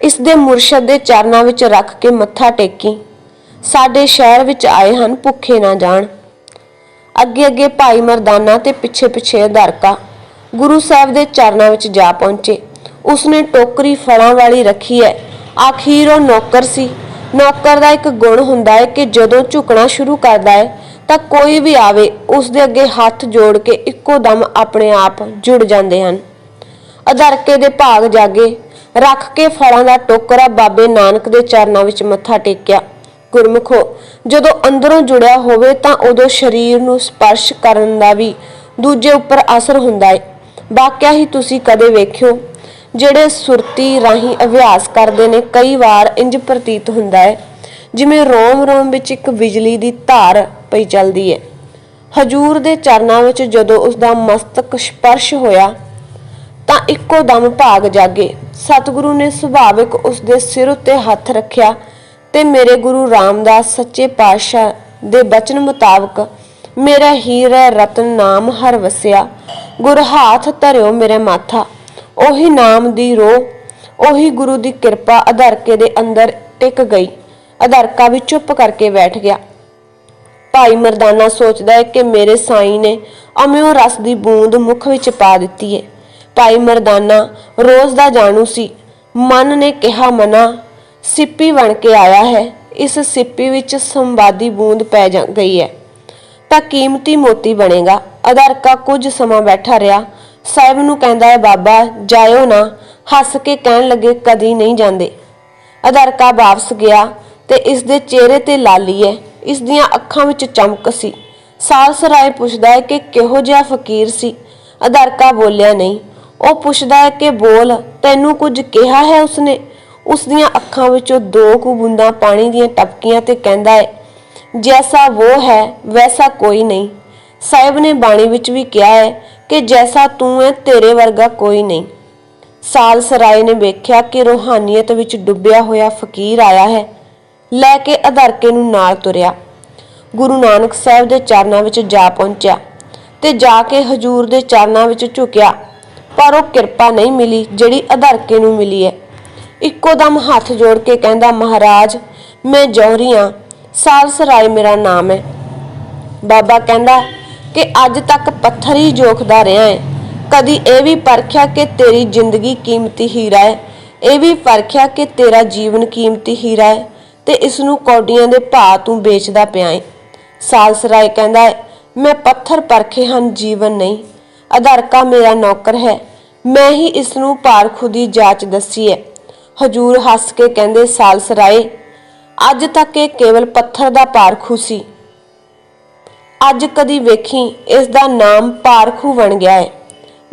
ਇਸ ਦੇ ਮੁਰਸ਼ਦ ਦੇ ਚਰਨਾਂ ਵਿੱਚ ਰੱਖ ਕੇ ਮੱਥਾ ਟੇਕੀ। ਸਾਡੇ ਸ਼ਹਿਰ ਵਿੱਚ ਆਏ ਹਨ, ਭੁੱਖੇ ਨਾ ਜਾਣ। ਅੱਗੇ ਅੱਗੇ ਭਾਈ ਮਰਦਾਨਾ ਤੇ ਪਿੱਛੇ ਪਿੱਛੇ ਅਧਾਰਕਾ ਗੁਰੂ ਸਾਹਿਬ ਦੇ ਚਰਨਾਂ ਵਿੱਚ ਜਾ ਪਹੁੰਚੇ। ਉਸਨੇ ਟੋਕਰੀ ਫਲਾਂ ਵਾਲੀ ਰੱਖੀ ਹੈ। ਆਖੀਰ ਉਹ ਨੌਕਰ ਸੀ। ਨੌਕਰ ਦਾ ਇੱਕ ਗੁਣ ਹੁੰਦਾ ਹੈ ਕਿ ਜਦੋਂ ਝੁਕਣਾ ਸ਼ੁਰੂ ਕਰਦਾ ਹੈ, ਤਾਂ ਕੋਈ ਵੀ ਆਵੇ ਉਸ ਦੇ ਅੱਗੇ ਹੱਥ ਜੋੜ ਕੇ ਇੱਕੋ ਦਮ ਆਪਣੇ ਆਪ ਜੁੜ ਜਾਂਦੇ ਹਨ। ਅਧਰਕੇ ਦੇ ਭਾਗ ਜਾਗੇ। ਰੱਖ ਕੇ ਫਲਾਂ ਦਾ ਟੋਕਰਾ ਬਾਬੇ ਨਾਨਕ ਦੇ ਚਰਨਾਂ ਵਿੱਚ ਮੱਥਾ ਟੇਕਿਆ। ਗੁਰਮੁਖੋ, ਜਦੋਂ ਅੰਦਰੋਂ ਜੁੜਿਆ ਹੋਵੇ ਤਾਂ ਉਦੋਂ ਸਰੀਰ ਨੂੰ ਸਪਰਸ਼ ਕਰਨ ਦਾ ਵੀ ਦੂਜੇ ਉੱਪਰ ਅਸਰ ਹੁੰਦਾ ਹੈ ਵਾਕਿਆ ਹੀ ਤੁਸੀਂ ਕਦੇ ਵੇਖਿਓ, ਜਿਹੜੇ ਸੁਰਤੀ ਰਾਹੀਂ ਅਭਿਆਸ ਕਰਦੇ ਨੇ, ਕਈ ਵਾਰ ਇੰਜ ਪ੍ਰਤੀਤ ਹੁੰਦਾ ਹੈ ਜਿਵੇਂ ਰੋਮ ਰੋਮ ਵਿੱਚ ਇੱਕ ਬਿਜਲੀ ਦੀ ਧਾਰ ਪਈ ਚੱਲਦੀ ਹੈ ਹਜੂਰ ਦੇ ਚਰਨਾਂ ਵਿੱਚ ਜਦੋਂ ਉਸ ਦਾ ਮਸਤਕ ਸਪਰਸ਼ ਹੋਇਆ, ਤਾਂ ਇੱਕੋ ਦਮ ਭਾਗ ਜਾਗੇ। ਸਤਿਗੁਰੂ ਨੇ ਸੁਭਾਵਿਕ ਉਸ ਦੇ ਸਿਰ ਉੱਤੇ ਹੱਥ ਰੱਖਿਆ ਤੇ ਮੇਰੇ ਗੁਰੂ ਰਾਮਦਾਸ ਸੱਚੇ ਪਾਤਸ਼ਾਹ ਦੇ ਬਚਨ ਮੁਤਾਬਕ ਮੇਰਾ ਹੀਰਾ ਰਤਨ ਨਾਮ ਹਰ ਵਸਿਆ, ਗੁਰ ਹਾਥ ਧਰਿਓ ਮੇਰੇ ਮਾਥਾ। ਉਹੀ ਨਾਮ ਦੀ ਰੋਹ, ਉਹੀ ਗੁਰੂ ਦੀ ਕਿਰਪਾ ਅਧਰਕੇ ਦੇ ਅੰਦਰ ਟਿਕ ਗਈ, ਅਧਰਕਾ ਵੀ ਚੁੱਪ ਕਰਕੇ ਬੈਠ ਗਿਆ। ਭਾਈ ਮਰਦਾਨਾ ਸੋਚਦਾ ਹੈ ਕਿ ਮੇਰੇ ਸਾਈਂ ਨੇ ਅਮਿਓ ਰਸ ਦੀ ਬੂੰਦ ਮੁਖ ਵਿੱਚ ਪਾ ਦਿੱਤੀ ਹੈ ਭਾਈ ਮਰਦਾਨਾ, ਰੋਜ਼ ਦਾ ਜਾਣੂ ਸੀ। ਮਨ ਨੇ ਕਿਹਾ, ਮਨਾ, ਸਿੱਪੀ ਬਣ ਕੇ ਆਇਆ ਹੈ। ਇਸ ਸਿੱਪੀ ਵਿੱਚ ਸੰਵਾਦੀ ਬੂੰਦ ਪੈ ਜਾ ਗਈ ਹੈ। ਤਾਂ ਕੀਮਤੀ ਮੋਤੀ ਬਣੇਗਾ। ਅਧਰਕਾ ਕੁਝ ਸਮਾਂ ਬੈਠਾ ਰਿਹਾ। ਸਾਹਿਬ ਨੂੰ ਕਹਿੰਦਾ ਹੈ, ਬਾਬਾ, ਜਾਇਓ ਨਾ। ਹੱਸ ਕੇ ਕਹਿਣ ਲੱਗੇ, ਕਦੀ ਨਹੀਂ ਜਾਂਦੇ। ਅਧਰਕਾ ਵਾਪਸ ਗਿਆ ਤੇ ਇਸ ਦੇ ਚਿਹਰੇ ਤੇ ਲਾਲੀ ਹੈ। ਇਸ ਦੀਆਂ ਅੱਖਾਂ ਵਿੱਚ ਚਮਕ ਸੀ। ਸਾਲ ਸਰਾਏ ਪੁੱਛਦਾ ਹੈ ਕਿ ਕਿਹੋ ਜਿਹਾ ਫਕੀਰ ਸੀ। ਅਧਰਕਾ ਬੋਲਿਆ, ਨਹੀਂ। ਉਹ ਪੁੱਛਦਾ ਹੈ ਕਿ ਬੋਲ, ਤੈਨੂੰ ਕੁਝ ਕਿਹਾ ਹੈ ਉਸਨੇ? ਉਸ ਦੀਆਂ ਅੱਖਾਂ ਵਿੱਚੋਂ ਦੋ ਕੁ ਬੂੰਦਾਂ ਪਾਣੀ ਦੀਆਂ ਟਪਕੀਆਂ ਤੇ ਕਹਿੰਦਾ ਹੈ, ਜੈਸਾ ਉਹ ਹੈ, ਵੈਸਾ ਕੋਈ ਨਹੀਂ। ਸਾਹਿਬ ਨੇ ਬਾਣੀ ਵਿੱਚ ਵੀ ਕਿਹਾ ਹੈ ਕਿ ਜੈਸਾ ਤੂੰ ਹੈ, ਤੇਰੇ ਵਰਗਾ ਕੋਈ ਨਹੀਂ। ਸਾਲ ਸਰਾਏ ਨੇ ਵੇਖਿਆ ਕਿ ਰੋਹਾਨੀਅਤ ਵਿੱਚ ਡੁੱਬਿਆ ਹੋਇਆ ਫਕੀਰ ਆਇਆ ਹੈ, ਲੈ ਕੇ ਅਧਰਕੇ ਨੂੰ ਨਾਲ ਤੁਰਿਆ। ਗੁਰੂ ਨਾਨਕ ਸਾਹਿਬ ਦੇ ਚਰਨਾਂ ਵਿੱਚ ਜਾ ਪਹੁੰਚਿਆ ਤੇ ਜਾ ਕੇ ਹਜੂਰ ਦੇ ਚਰਨਾਂ ਵਿੱਚ ਝੁਕਿਆ। ਪਰ ਉਹ ਕਿਰਪਾ ਨਹੀਂ ਮਿਲੀ, ਜਿਹੜੀ ਅਧਰਕੇ ਨੂੰ ਮਿਲੀ ਹੈ। ਇੱਕੋ ਦਮ ਹੱਥ ਜੋੜ ਕੇ ਕਹਿੰਦਾ, ਮਹਾਰਾਜ, ਮੈਂ ਜੌਹਰੀਆਂ ਸਾਲ ਸਰਾਏ ਮੇਰਾ ਨਾਮ ਹੈ। ਬਾਬਾ ਕਹਿੰਦਾ ਕਿ ਅੱਜ ਤੱਕ ਪੱਥਰ ਹੀ ਜੋਖਦਾ ਰਿਹਾ ਹੈ। ਕਦੀ ਇਹ ਵੀ ਪਰਖਿਆ ਕਿ ਤੇਰੀ ਜ਼ਿੰਦਗੀ ਕੀਮਤੀ ਹੀਰਾ ਹੈ। ਇਹ ਵੀ ਪਰਖਿਆ ਕਿ ਤੇਰਾ ਜੀਵਨ ਕੀਮਤੀ ਹੀਰਾ ਹੈ ਤੇ ਇਸ ਨੂੰ ਕੌਡੀਆਂ ਦੇ ਭਾਅ ਤੂੰ ਵੇਚਦਾ ਪਿਆ ਹੈ ਸਾਲਸਰਾਏ ਕਹਿੰਦਾ ਹੈ ਮੈਂ ਪੱਥਰ ਪਰਖੇ ਹਨ, ਜੀਵਨ ਨਹੀਂ। ਅਧਾਰਕਾ ਮੇਰਾ ਨੌਕਰ ਹੈ। ਮੈਂ ਹੀ ਇਸ ਨੂੰ ਪਾਰਖੂ ਦੀ ਜਾਂਚ ਦੱਸੀ ਹੈ ਹਜੂਰ ਹੱਸ ਕੇ ਕਹਿੰਦੇ ਸਾਲਸਰਾਏ ਅੱਜ ਤੱਕ ਇਹ ਕੇਵਲ ਪੱਥਰ ਦਾ ਪਾਰਖੂ ਸੀ। ਅੱਜ ਕਦੀ ਵੇਖੀ, ਇਸ ਦਾ ਨਾਮ ਪਾਰਖੂ ਬਣ ਗਿਆ ਹੈ।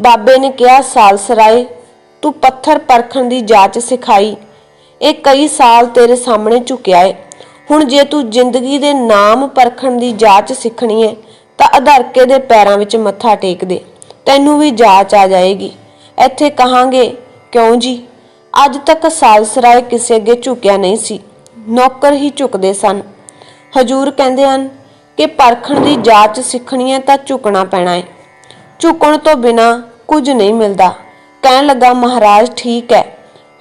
ਬਾਬੇ ਨੇ ਕਿਹਾ ਸਾਲਸਰਾਏ ਤੂੰ ਪੱਥਰ ਪਰਖਣ ਦੀ ਜਾਂਚ ਸਿਖਾਈ। ਇਹ ਕਈ ਸਾਲ ਤੇਰੇ ਸਾਹਮਣੇ ਝੁਕਿਆ ਹੈ ਹੁਣ ਜੇ ਤੂੰ ਜ਼ਿੰਦਗੀ ਦੇ ਨਾਮ ਪਰਖਣ ਦੀ ਜਾਂਚ ਸਿੱਖਣੀ ਹੈ ਤਾਂ ਅਧਰਕੇ ਦੇ ਪੈਰਾਂ ਵਿੱਚ ਮੱਥਾ ਟੇਕ ਦੇ। ਤੈਨੂੰ ਵੀ ਜਾਂਚ ਆ ਜਾਏਗੀ। ਇੱਥੇ ਕਹਾਂਗੇ, ਕਿਉਂ ਜੀ? ਅੱਜ ਤੱਕ ਸਾਲਸਰਾਏ ਕਿਸੇ ਅੱਗੇ ਝੁਕਿਆ ਨਹੀਂ ਸੀ। ਨੌਕਰ ਹੀ ਝੁਕਦੇ ਸਨ। ਹਜੂਰ ਕਹਿੰਦੇ ਹਨ ਕਿ ਪਰਖਣ ਦੀ ਜਾਂਚ ਸਿੱਖਣੀ ਹੈ ਤਾਂ ਝੁਕਣਾ ਪੈਣਾ ਹੈ ਝੁਕਣ ਤੋਂ ਬਿਨਾ ਕੁਝ ਨਹੀਂ ਮਿਲਦਾ। ਕਹਿਣ ਲੱਗਾ, ਮਹਾਰਾਜ, ਠੀਕ ਹੈ।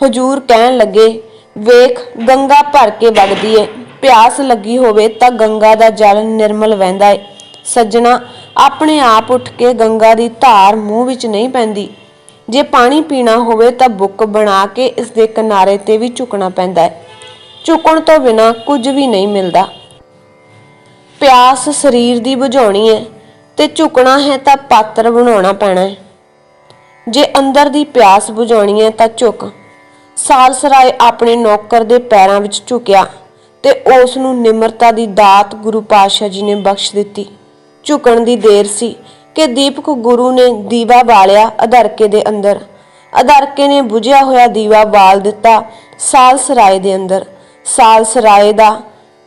ਹਜੂਰ ਕਹਿਣ ਲੱਗੇ, ਵੇਖ, ਗੰਗਾ ਭਰ ਕੇ ਵਗਦੀ ਏ। ਪਿਆਸ ਲੱਗੀ ਹੋਵੇ ਤਾਂ ਗੰਗਾ ਦਾ ਜਲ ਨਿਰਮਲ ਵਹਿੰਦਾ ਏ। ਸੱਜਣਾ ਆਪਣੇ ਆਪ ਉੱਠ ਕੇ ਗੰਗਾ ਦੀ ਧਾਰ ਮੂੰਹ ਵਿੱਚ ਨਹੀਂ ਪੈਂਦੀ। ਜੇ ਪਾਣੀ ਪੀਣਾ ਹੋਵੇ ਤਾਂ ਬੁੱਕ ਬਣਾ ਕੇ ਇਸ ਦੇ ਕਿਨਾਰੇ ਤੇ ਵੀ ਝੁਕਣਾ ਪੈਂਦਾ ਹੈ। ਝੁਕਣ ਤੋਂ ਬਿਨਾ ਕੁਝ ਵੀ ਨਹੀਂ ਮਿਲਦਾ। ਪਿਆਸ ਸਰੀਰ ਦੀ ਬੁਝਾਉਣੀ ਹੈ ਤੇ ਝੁਕਣਾ ਹੈ ਤਾਂ ਪਾਤਰ ਬਣਾਉਣਾ ਪੈਣਾ ਹੈ। ਜੇ ਅੰਦਰ ਦੀ ਪਿਆਸ ਬੁਝਾਉਣੀ ਹੈ ਤਾਂ ਝੁਕ। ਸਾਲਸਰਾਏ ਆਪਣੇ ਨੌਕਰ ਦੇ ਪੈਰਾਂ ਵਿੱਚ ਝੁਕਿਆ ਤੇ ਉਸ ਨੂੰ ਨਿਮਰਤਾ ਦੀ ਦਾਤ ਗੁਰੂ ਪਾਤਸ਼ਾਹ ਜੀ ਨੇ ਬਖਸ਼ ਦਿੱਤੀ। ਝੁਕਣ ਦੀ ਦੇਰ ਸੀ ਕਿ ਦੀਪਕ ਗੁਰੂ ਨੇ ਦੀਵਾ ਬਾਲਿਆ ਅਧਰਕੇ ਦੇ ਅੰਦਰ। ਅਦਰਕੇ ਨੇ ਬੁਝਿਆ ਹੋਇਆ ਦੀਵਾ ਬਾਲ ਦਿੱਤਾ ਸਾਲ ਸਰਾਏ ਦੇ ਅੰਦਰ। ਸਾਲ ਸਰਾਏ ਦਾ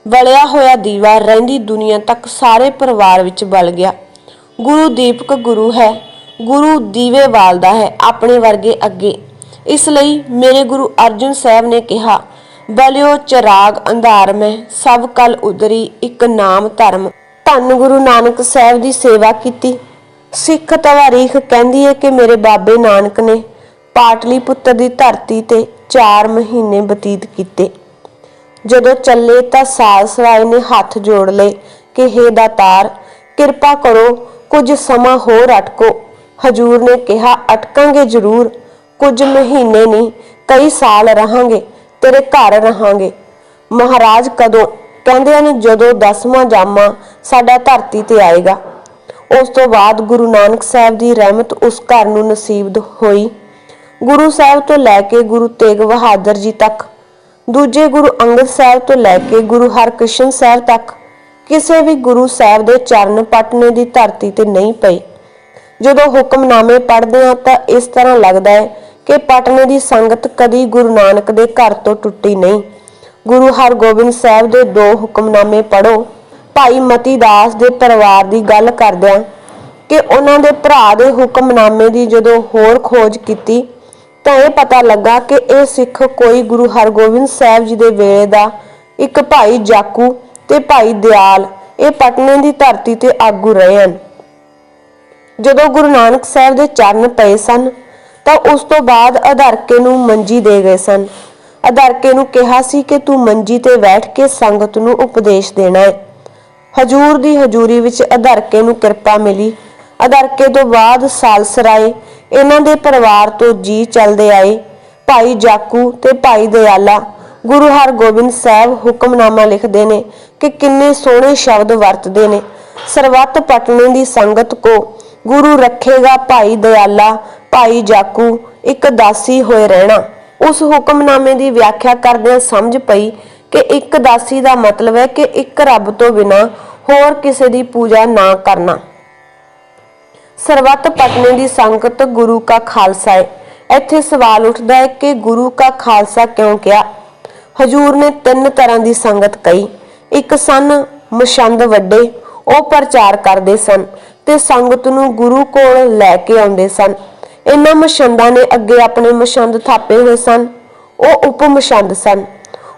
ਬਲਿਆ ਹੋਇਆ ਦੀਵਾ ਰਹਿੰਦੀ ਦੁਨੀਆ ਤੱਕ ਸਾਰੇ ਪਰਿਵਾਰ ਵਿੱਚ ਬਲ ਗਿਆ। ਗੁਰੂ ਦੀਪਕ ਗੁਰੂ ਹੈ, ਗੁਰੂ ਦੀਵੇ ਬਾਲਦਾ ਹੈ ਆਪਣੇ ਵਰਗੇ ਅੱਗੇ। ਇਸ ਲਈ ਮੇਰੇ ਗੁਰੂ ਅਰਜਨ ਸਾਹਿਬ ਨੇ ਕਿਹਾ, ਬਲਿਓ ਚਿਰਾਗ ਅੰਧਾਰ ਮੈਂ ਸਭ ਕਲ ਉਦਰੀ ਇੱਕ ਨਾਮ ਧਰਮ। ਧੰਨ ਗੁਰੂ ਨਾਨਕ ਸਾਹਿਬ ਦੀ ਸੇਵਾ ਕੀਤੀ। ਸਿੱਖ ਤਵਾਰੀਖ ਕਹਿੰਦੀ ਹੈ ਕਿ ਮੇਰੇ ਬਾਬੇ ਨਾਨਕ ਨੇ ਪਾਟਲੀ ਪੁੱਤਰ ਦੀ ਧਰਤੀ ਤੇ 4 ਮਹੀਨੇ ਬਤੀਤ ਕੀਤੇ। ਜਦੋਂ ਚੱਲੇ ਤਾਂ ਸਾਲਸ ਰਾਏ ਨੇ ਹੱਥ ਜੋੜ ਲਏ ਕਿ ਹੇ ਦਾਤਾਰ, ਕਿਰਪਾ ਕਰੋ, ਕੁਝ ਸਮਾਂ ਹੋਰ ਅਟਕੋ। ਹਜੂਰ ਨੇ ਕਿਹਾ, ਅਟਕਾਂਗੇ ਜ਼ਰੂਰ। ਕੁਝ ਮਹੀਨੇ ਨਹੀਂ, ਕਈ ਸਾਲ ਰਹਾਂਗੇ, ਤੇਰੇ ਘਰ ਰਹਾਂਗੇ। ਮਹਾਰਾਜ ਕਦੋਂ ਕਹਿੰਦੇ ਹਨ ਜਦੋਂ ਦਸਵਾਂ ਜਾਮਾ ਸਾਡਾ ਧਰਤੀ ਤੇ ਆਏਗਾ। ਉਸ ਤੋਂ ਬਾਅਦ ਗੁਰੂ ਨਾਨਕ ਸਾਹਿਬ ਦੀ ਰਹਿਮਤ ਉਸ ਘਰ ਨੂੰ ਨਸੀਬ ਹੋਈ। ਗੁਰੂ ਸਾਹਿਬ ਤੋਂ ਲੈ ਕੇ ਗੁਰੂ ਤੇਗ ਬਹਾਦਰ ਜੀ ਤੱਕ, ਦੂਜੇ ਗੁਰੂ ਅੰਗਦ ਸਾਹਿਬ ਤੋਂ ਲੈ ਕੇ ਗੁਰੂ ਹਰਕ੍ਰਿਸ਼ਨ ਸਾਹਿਬ ਤੱਕ, ਕਿਸੇ ਵੀ ਗੁਰੂ ਸਾਹਿਬ ਦੇ ਚਰਨ ਪਟਨੇ ਦੀ ਧਰਤੀ ਤੇ ਨਹੀਂ ਪਈ। ਜਦੋਂ ਹੁਕਮਨਾਮੇ ਪੜ੍ਹਦੇ ਹਾਂ ਤਾਂ ਇਸ ਤਰ੍ਹਾਂ ਲੱਗਦਾ ਹੈ ਕਿ ਪਟਨੇ ਦੀ ਸੰਗਤ ਕਦੀ ਗੁਰੂ ਨਾਨਕ ਦੇ ਘਰ ਤੋਂ ਟੁੱਟੀ ਨਹੀਂ। ਗੁਰੂ ਹਰਗੋਬਿੰਦ ਸਾਹਿਬ ਦੇ ਦੋ ਹੁਕਮਨਾਮੇ ਪੜੋ ਭਾਈ ਮਤੀ ਦਾਸ ਦੇ ਪਰਿਵਾਰ ਦੀ ਗੱਲ ਕਰਦਿਆਂ ਕਿ ਉਹਨਾਂ ਦੇ ਭਰਾ ਦੇ ਹੁਕਮਨਾਮੇ ਦੀ ਜਦੋਂ ਹੋਰ ਖੋਜ ਕੀਤੀ, ਤਾਂ ਇਹ ਪਤਾ ਲੱਗਾ ਕਿ ਇਹ ਸਿੱਖ ਕੋਈ ਗੁਰੂ ਹਰਗੋਬਿੰਦ ਸਾਹਿਬ ਜੀ ਦੇ ਵੇਲੇ ਦਾ ਇੱਕ ਭਾਈ ਜਾਕੂ ਤੇ ਭਾਈ ਦਿਆਲ, ਇਹ ਪਟਨੇ ਦੀ ਧਰਤੀ ਤੇ ਆਗੂ ਰਹੇ ਹਨ। ਜਦੋਂ ਗੁਰੂ ਨਾਨਕ ਸਾਹਿਬ ਦੇ ਚਰਨ ਪਏ ਸਨ, ਤਾਂ ਉਸ ਤੋਂ ਬਾਅਦ ਅਧਰਕੇ ਨੂੰ ਮੰਜੀ ਦੇ ਗਏ ਸਨ। ਅਧਰਕੇ ਨੂੰ ਕਿਹਾ ਸੀ ਕਿ ਤੂੰ ਮੰਜੀ ਤੇ ਬੈਠ ਕੇ ਸੰਗਤ ਨੂੰ ਉਪਦੇਸ਼ ਦੇਣਾ ਹੈ। ਹਜੂਰ ਦੀ ਹਜੂਰੀ ਵਿੱਚ ਅਧਰਕੇ ਨੂੰ ਕਿਰਪਾ ਮਿਲੀ। ਅਧਰਕੇ ਤੋਂ ਬਾਅਦ ਸਾਲਸਰਾਏ ਇਹਨਾਂ ਦੇ ਪਰਿਵਾਰ ਤੋਂ ਜੀ ਚੱਲਦੇ ਆਏ। ਭਾਈ ਜਾਕੂ ਤੇ ਭਾਈ ਦਿਆਲਾ ਗੁਰੂ ਹਰਗੋਬਿੰਦ ਸਾਹਿਬ ਹੁਕਮਨਾਮਾ ਲਿਖਦੇ ਨੇ ਕਿ ਕਿੰਨੇ ਸੋਹਣੇ ਸ਼ਬਦ ਵਰਤਦੇ ਨੇ। ਸਰਬੱਤ ਪਟਨੇ ਦੀ ਸੰਗਤ ਕੋ ਗੁਰੂ ਰੱਖੇਗਾ ਭਾਈ ਦਿਆਲਾ, ਭਾਈ ਜਾਕੂ, ਇੱਕ ਦਾਸੀ ਹੋਏ ਰਹਿਣਾ। ਉਸ ਹੁਕਮਨਾਮੇ ਦੀ ਵਿਆਖਿਆ ਕਰਦਿਆਂ ਸਮਝ ਪਈ ਕਿ ਇੱਕ ਦਾਸੀ ਦਾ ਮਤਲਬ ਹੈ ਕਿ ਇੱਕ ਰੱਬ ਤੋਂ ਬਿਨਾ ਹੋਰ ਕਿਸੇ ਦੀ ਪੂਜਾ ਨਾ ਕਰਨਾ। ਸਰਬੱਤ ਪਟਨੇ ਦੀ ਸੰਗਤ ਗੁਰੂ ਕਾ ਖਾਲਸਾ ਹੈ ਇੱਥੇ ਸਵਾਲ ਉੱਠਦਾ ਹੈ ਕਿ ਗੁਰੂ ਕਾ ਖਾਲਸਾ ਕਿਉਂ ਕਿਹਾ? ਹਜੂਰ ਨੇ ਤਿੰਨ ਤਰ੍ਹਾਂ ਦੀ ਸੰਗਤ ਕਹੀ। ਇੱਕ ਸਨ ਮਸ਼ੰਦ ਵੱਡੇ, ਉਹ ਪ੍ਰਚਾਰ ਕਰਦੇ ਸਨ ਤੇ ਸੰਗਤ ਨੂੰ ਗੁਰੂ ਕੋਲ ਲੈ ਕੇ ਆਉਂਦੇ ਸਨ। ਇਹਨਾਂ ਮਛੰਦਾਂ ਨੇ ਅੱਗੇ ਆਪਣੇ ਮਛੰਦ ਥਾਪੇ ਹੋਏ ਸਨ। ਉਹ ਉਪ ਮਸ਼ੰਦ ਸਨ।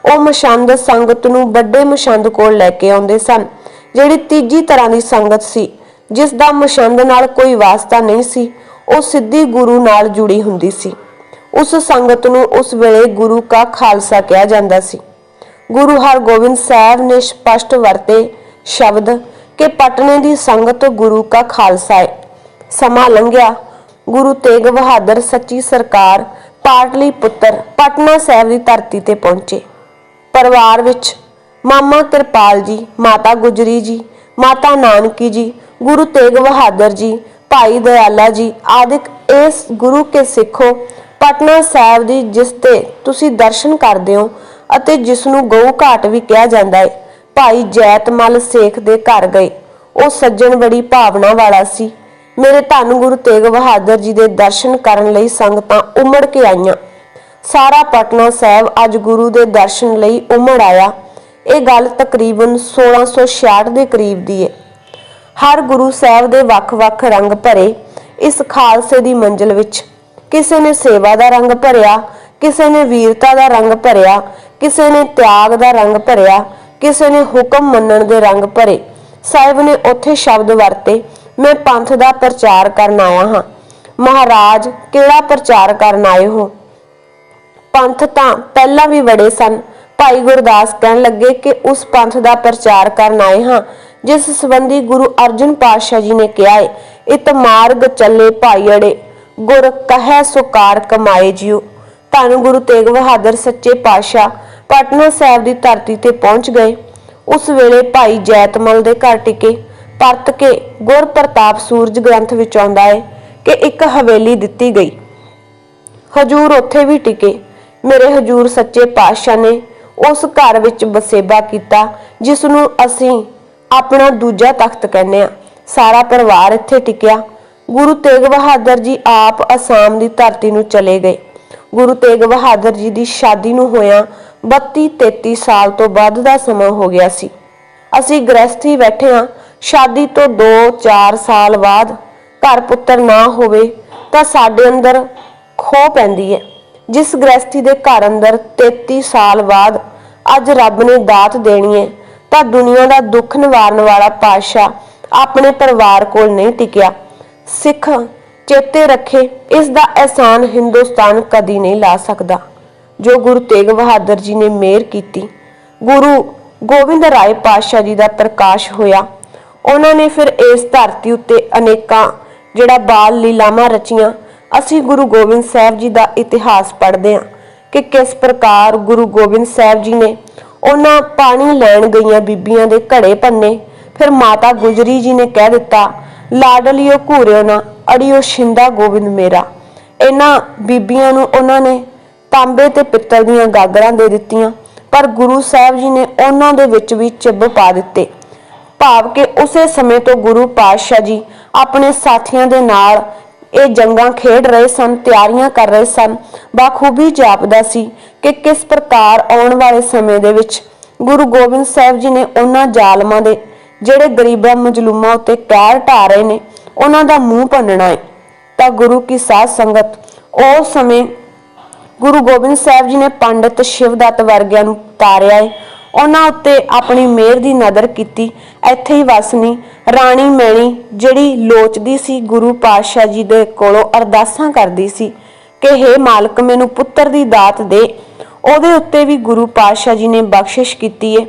ਉਹ ਮਛੰਦ ਸੰਗਤ ਨੂੰ ਵੱਡੇ ਮਛੰਦ ਕੋਲ ਲੈ ਕੇ ਆਉਂਦੇ ਸਨ, ਜਿਹੜੀ ਤੀਜੀ ਤਰ੍ਹਾਂ ਦੀ ਸੰਗਤ ਸੀ ਜਿਸ ਦਾ ਮਸ਼ੰਦ ਨਾਲ ਕੋਈ ਵਾਸਤਾ ਨਹੀਂ ਸੀ, ਉਹ ਸਿੱਧੀ ਗੁਰੂ ਨਾਲ ਜੁੜੀ ਹੁੰਦੀ ਸੀ। ਉਸ ਸੰਗਤ ਨੂੰ ਉਸ ਵੇਲੇ ਗੁਰੂ ਕਾ ਖਾਲਸਾ ਕਿਹਾ ਜਾਂਦਾ ਸੀ। ਗੁਰੂ ਹਰਗੋਬਿੰਦ ਸਾਹਿਬ ਨੇ ਸਪਸ਼ਟ ਵਰਤੇ ਸ਼ਬਦ ਕਿ ਪਟਨੇ ਦੀ ਸੰਗਤ ਗੁਰੂ ਕਾ ਖਾਲਸਾ ਹੈ ਸਮਾਂ ਲੰਘਿਆ। ਗੁਰੂ ਤੇਗ ਬਹਾਦਰ ਸੱਚੀ ਸਰਕਾਰ ਪਾਟਲੀ ਪੁੱਤਰ ਪਟਨਾ ਸਾਹਿਬ ਦੀ ਧਰਤੀ ਤੇ ਪਹੁੰਚੇ। ਪਰਿਵਾਰ ਵਿੱਚ ਮਾਮਾ ਕਿਰਪਾਲ ਜੀ, ਮਾਤਾ ਗੁਜਰੀ ਜੀ, ਮਾਤਾ ਨਾਨਕੀ ਜੀ, ਗੁਰੂ ਤੇਗ ਬਹਾਦਰ ਜੀ, ਭਾਈ ਦਇਆਲਾ ਜੀ ਆਦਿਕ ਇਸ ਗੁਰੂ ਕੇ ਸਿੱਖੋ ਪਟਨਾ ਸਾਹਿਬ ਦੀ ਜਿਸ ਤੇ ਤੁਸੀਂ ਦਰਸ਼ਨ ਕਰਦੇ ਹੋ ਅਤੇ ਜਿਸ ਨੂੰ ਗਊ ਘਾਟ ਵੀ ਕਿਹਾ ਜਾਂਦਾ ਹੈ ਭਾਈ ਜੈਤਮਲ ਸੇਖ ਦੇ ਘਰ ਗਏ। ਉਹ ਸੱਜਣ ਬੜੀ ਭਾਵਨਾ ਵਾਲਾ ਸੀ। ਮੇਰੇ ਧੰਨ ਗੁਰੂ ਤੇਗ ਬਹਾਦਰ ਜੀ ਦੇ ਦਰਸ਼ਨ ਕਰਨ ਲਈ ਸੰਗਤਾਂ ਉਮੜ ਕੇ ਆਈਆਂ। ਸਾਰਾ ਪਟਨਾ ਸਾਹਿਬ ਅੱਜ ਗੁਰੂ ਦੇ ਦਰਸ਼ਨ ਲਈ ਉਮੜ ਆਇਆ। ਇਹ ਗੱਲ ਤਕਰੀਬਨ 1666 ਦੇ ਕਰੀਬ ਦੀ ਹੈ ਹਰ ਗੁਰੂ ਸਾਹਿਬ ਦੇ ਵੱਖ-ਵੱਖ ਰੰਗ ਭਰੇ ਇਸ ਖਾਲਸੇ ਦੀ ਮੰਜ਼ਿਲ ਵਿੱਚ। ਕਿਸੇ ਨੇ ਸੇਵਾ ਦਾ ਰੰਗ ਭਰਿਆ, ਕਿਸੇ ਨੇ ਵੀਰਤਾ ਦਾ ਰੰਗ ਭਰਿਆ, ਕਿਸੇ ਨੇ ਤਿਆਗ ਦਾ ਰੰਗ ਭਰਿਆ, ਕਿਸੇ ਨੇ ਹੁਕਮ ਮੰਨਣ ਦੇ ਰੰਗ ਭਰੇ। ਸਾਹਿਬ ਨੇ ਉੱਥੇ ਸ਼ਬਦ ਵਰਤੇ ਮੈਂ ਪੰਥ ਦਾ ਪ੍ਰਚਾਰ ਕਰਨ ਆਇਆ ਹਾਂ। ਮਹਾਰਾਜ, ਕਿਹੜਾ ਪ੍ਰਚਾਰ ਕਰਨ ਆਏ ਹੋ? ਪੰਥ ਤਾਂ ਪਹਿਲਾਂ ਵੀ ਬੜੇ ਸਨ। ਭਾਈ ਗੁਰਦਾਸ ਕਹਿਣ ਲੱਗੇ ਕਿ ਉਸ ਪੰਥ ਦਾ ਪ੍ਰਚਾਰ ਕਰਨ ਆਏ ਹਾਂ, ਜਿਸ ਸੰਬੰਧੀ ਗੁਰੂ ਅਰਜਨ ਪਾਤਸ਼ਾਹ ਜੀ ਨੇ ਕਿਹਾ ਹੈ ਇਤ ਮਾਰਗ ਚੱਲੇ ਭਾਈ ਅੜੇ, ਗੁਰ ਕਹੈ ਸੁਕਾਰ ਕਮਾਏ ਜਿਉ। ਧੰਨ ਗੁਰੂ ਤੇਗ ਬਹਾਦਰ ਸੱਚੇ ਪਾਤਸ਼ਾਹ, ਪਟਨਾ ਸਾਹਿਬ ਦੀ ਧਰਤੀ ਤੇ ਪਹੁੰਚ ਗਏ। ਉਸ ਵੇਲੇ ਭਾਈ ਜੈਤਮਲ ਦੇ ਘਰ ਟਿਕੇ। ਪਰਤ ਕੇ ਗੁਰ ਪ੍ਰਤਾਪ ਸੂਰਜ ਗ੍ਰੰਥ ਵਿੱਚ ਆਉਂਦਾ ਹੈ ਕਿ ਇੱਕ ਹਵੇਲੀ ਦਿੱਤੀ ਗਈ। ਹਜੂਰ ਉੱਥੇ ਵੀ ਟਿਕੇ। ਮੇਰੇ ਹਜੂਰ ਸੱਚੇ ਪਾਤਸ਼ਾਹ ਨੇ ਉਸ ਘਰ ਵਿੱਚ ਬਸੇਬਾ ਕੀਤਾ ਜਿਸ ਨੂੰ ਅਸੀਂ ਆਪਣਾ ਦੂਜਾ ਤਖਤ ਕਹਿੰਦੇ ਆ ਸਾਰਾ ਪਰਿਵਾਰ ਇੱਥੇ ਟਿਕਿਆ। ਗੁਰੂ ਤੇਗ ਬਹਾਦਰ ਜੀ ਆਪ ਅਸਾਮ ਦੀ ਧਰਤੀ ਨੂੰ ਚਲੇ ਗਏ। ਗੁਰੂ ਤੇਗ ਬਹਾਦਰ ਜੀ ਦੀ ਸ਼ਾਦੀ ਨੂੰ ਹੋਇਆ 32 33 ਸਾਲ ਤੋਂ ਵੱਧ ਦਾ ਸਮਾਂ ਹੋ ਗਿਆ ਸੀ। ਅਸੀਂ ਗ੍ਰਸਥੀ ਬੈਠੇ ਹਾਂ। ਸ਼ਾਦੀ ਤੋਂ 2-4 ਸਾਲ ਬਾਅਦ ਘਰ ਪੁੱਤਰ ਨਾ ਹੋਵੇ ਤਾਂ ਸਾਡੇ ਅੰਦਰ ਖੋ ਪੈਂਦੀ ਹੈ। ਜਿਸ ਗ੍ਰਸਥੀ ਦੇ ਘਰ ਅੰਦਰ 33 ਸਾਲ ਬਾਅਦ ਅੱਜ ਰੱਬ ਨੇ ਦਾਤ ਦੇਣੀ ਹੈ ਤਾਂ ਦੁਨੀਆ ਦਾ ਦੁੱਖ ਨਿਵਾਰਨ ਵਾਲਾ ਪਾਤਸ਼ਾਹ ਆਪਣੇ ਪਰਿਵਾਰ ਕੋਲ ਨਹੀਂ ਟਿਕਿਆ। ਸਿੱਖ ਚੇਤੇ ਰੱਖੇ, ਇਸ ਦਾ ਅਹਿਸਾਨ ਹਿੰਦੁਸਤਾਨ ਕਦੀ ਨਹੀਂ ਲਾ ਸਕਦਾ। ਜੋ ਗੁਰੂ ਤੇਗ ਬਹਾਦਰ ਜੀ ਨੇ ਮਿਹਰ ਕੀਤੀ, ਗੁਰੂ ਗੋਬਿੰਦ ਰਾਏ ਪਾਤਸ਼ਾਹ ਜੀ ਦਾ ਪ੍ਰਕਾਸ਼ ਹੋਇਆ। ਉਹਨਾਂ ਨੇ ਫਿਰ ਇਸ ਧਰਤੀ ਉੱਤੇ ਅਨੇਕਾਂ ਜਿਹੜਾ ਬਾਲ ਲੀਲਾਵਾਂ ਰਚੀਆਂ। ਅਸੀਂ ਗੁਰੂ ਗੋਬਿੰਦ ਸਾਹਿਬ ਜੀ ਦਾ ਇਤਿਹਾਸ ਪੜ੍ਹਦੇ ਹਾਂ ਕਿ ਕਿਸ ਪ੍ਰਕਾਰ ਗੁਰੂ ਗੋਬਿੰਦ ਸਾਹਿਬ ਜੀ ਨੇ ਉਹਨਾਂ ਪਾਣੀ ਲੈਣ ਗਈਆਂ ਬੀਬੀਆਂ ਦੇ ਘੜੇ ਪੰਨੇ ਫਿਰ ਮਾਤਾ ਗੁਜਰੀ ਜੀ ਨੇ ਕਹਿ ਦਿੱਤਾ ਲਾਡਲੀਓ ਘੂਰਿਓ ਨਾ, ਅੜਿਓ ਛਿੰਦਾ ਗੋਬਿੰਦ ਮੇਰਾ। ਇਹਨਾਂ ਬੀਬੀਆਂ ਨੂੰ ਉਹਨਾਂ ਨੇ ਤਾਂਬੇ ਤੇ ਪਿੱਤਲ ਦੀਆਂ ਗਾਗਰਾਂ ਦੇ ਦਿੱਤੀਆਂ, ਪਰ ਗੁਰੂ ਸਾਹਿਬ ਜੀ ਨੇ ਉਹਨਾਂ ਦੇ ਵਿੱਚ ਵੀ ਚਿੱਬ ਪਾ ਦਿੱਤੇ। ਭਾਵ ਕਿ ਉਸੇ ਸਮੇਂ ਤੋਂ ਗੁਰੂ ਪਾਤਸ਼ਾਹ ਜੀ ਆਪਣੇ ਸਾਥੀਆਂ ਦੇ ਨਾਲ ਇਹ ਜੰਗਾਂ ਖੇਡ ਰਹੇ ਸਨ, ਤਿਆਰੀਆਂ ਕਰ ਰਹੇ ਸਨ। ਬਾਖੂਬੀ ਜਾਪਦਾ ਸੀ ਕਿ ਕਿਸ ਪ੍ਰਕਾਰ ਆਉਣ ਵਾਲੇ ਸਮੇਂ ਦੇ ਵਿੱਚ ਗੁਰੂ ਗੋਬਿੰਦ ਸਾਹਿਬ ਜੀ ਨੇ ਉਹਨਾਂ ਜ਼ਾਲਮਾਂ ਦੇ ਜਿਹੜੇ ਗਰੀਬਾਂ ਮਜਲੂਮਾਂ ਉੱਤੇ ਕਹਿਰ ਢਾ ਰਹੇ ਨੇ, ਉਹਨਾਂ ਦਾ ਮੂੰਹ ਭੰਨਣਾ ਹੈ। ਤਾਂ ਗੁਰੂ ਕੀ ਸਾਧ ਸੰਗਤ ਉਸ ਸਮੇਂ ਗੁਰੂ ਗੋਬਿੰਦ ਸਾਹਿਬ ਜੀ ਨੇ ਪੰਡਿਤ ਸ਼ਿਵਦੱਤ ਵਰਗਿਆਂ ਨੂੰ ਤਾਰਿਆ ਹੈ। ਉਹਨਾਂ ਉੱਤੇ ਆਪਣੀ ਮਿਹਰ ਦੀ ਨਜ਼ਰ ਕੀਤੀ। ਇੱਥੇ ਹੀ ਵਸਨੀ ਰਾਣੀ ਮੈਣੀ ਜਿਹੜੀ ਲੋਚਦੀ ਸੀ ਗੁਰੂ ਪਾਤਸ਼ਾਹ ਜੀ ਦੇ ਕੋਲੋਂ ਅਰਦਾਸਾਂ ਕਰਦੀ ਸੀ ਕਿ हे ਮਾਲਕ ਮੈਨੂੰ ਪੁੱਤਰ ਦੀ ਦਾਤ ਦੇ, ਉਹਦੇ ਉੱਤੇ ਵੀ ਗੁਰੂ ਪਾਤਸ਼ਾਹ ਜੀ ਨੇ ਬਖਸ਼ਿਸ਼ ਕੀਤੀ ਏ।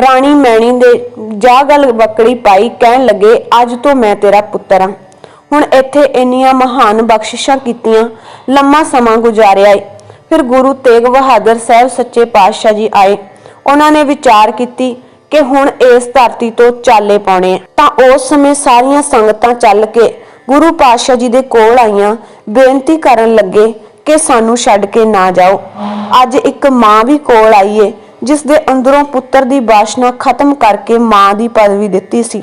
ਰਾਣੀ ਮੈਣੀ ਦੇ ਜਾ ਗੱਲ ਬੱਕੜੀ ਪਾਈ, ਕਹਿਣ ਲੱਗੇ, ਅੱਜ ਤੋਂ ਮੈਂ ਤੇਰਾ ਪੁੱਤਰ ਹਾਂ ਹੁਣ ਇੱਥੇ ਇੰਨੀਆਂ ਮਹਾਨ ਬਖਸ਼ਿਸ਼ਾਂ ਕੀਤੀਆਂ, ਲੰਮਾ ਸਮਾਂ ਗੁਜ਼ਾਰਿਆ ਏ। ਫਿਰ ਗੁਰੂ ਤੇਗ ਬਹਾਦਰ ਸਾਹਿਬ ਸੱਚੇ ਪਾਤਸ਼ਾਹ ਜੀ ਆਏ। ਉਹਨਾਂ ਨੇ ਵਿਚਾਰ ਕੀਤੀ ਕਿ ਹੁਣ ਇਸ ਧਰਤੀ ਤੋਂ ਚਾਲੇ ਪਾਉਣੇ ਤਾਂ ਉਸ ਸਮੇਂ ਸਾਰੀਆਂ ਸੰਗਤਾਂ ਚੱਲ ਕੇ ਗੁਰੂ ਪਾਤਸ਼ਾਹ ਜੀ ਦੇ ਕੋਲ ਆਈਆਂ, ਬੇਨਤੀ ਕਰਨ ਲੱਗੇ ਕਿ ਸਾਨੂੰ ਛੱਡ ਕੇ ਨਾ ਜਾਓ। ਅੱਜ ਇੱਕ ਮਾਂ ਵੀ ਕੋਲ ਆਈਏ ਏ, ਜਿਸ ਦੇ ਅੰਦਰੋਂ ਪੁੱਤਰ ਦੀ ਬਾਸ਼ਨਾ ਖਤਮ ਕਰਕੇ ਮਾਂ ਦੀ ਪਦਵੀ ਦਿੱਤੀ ਸੀ।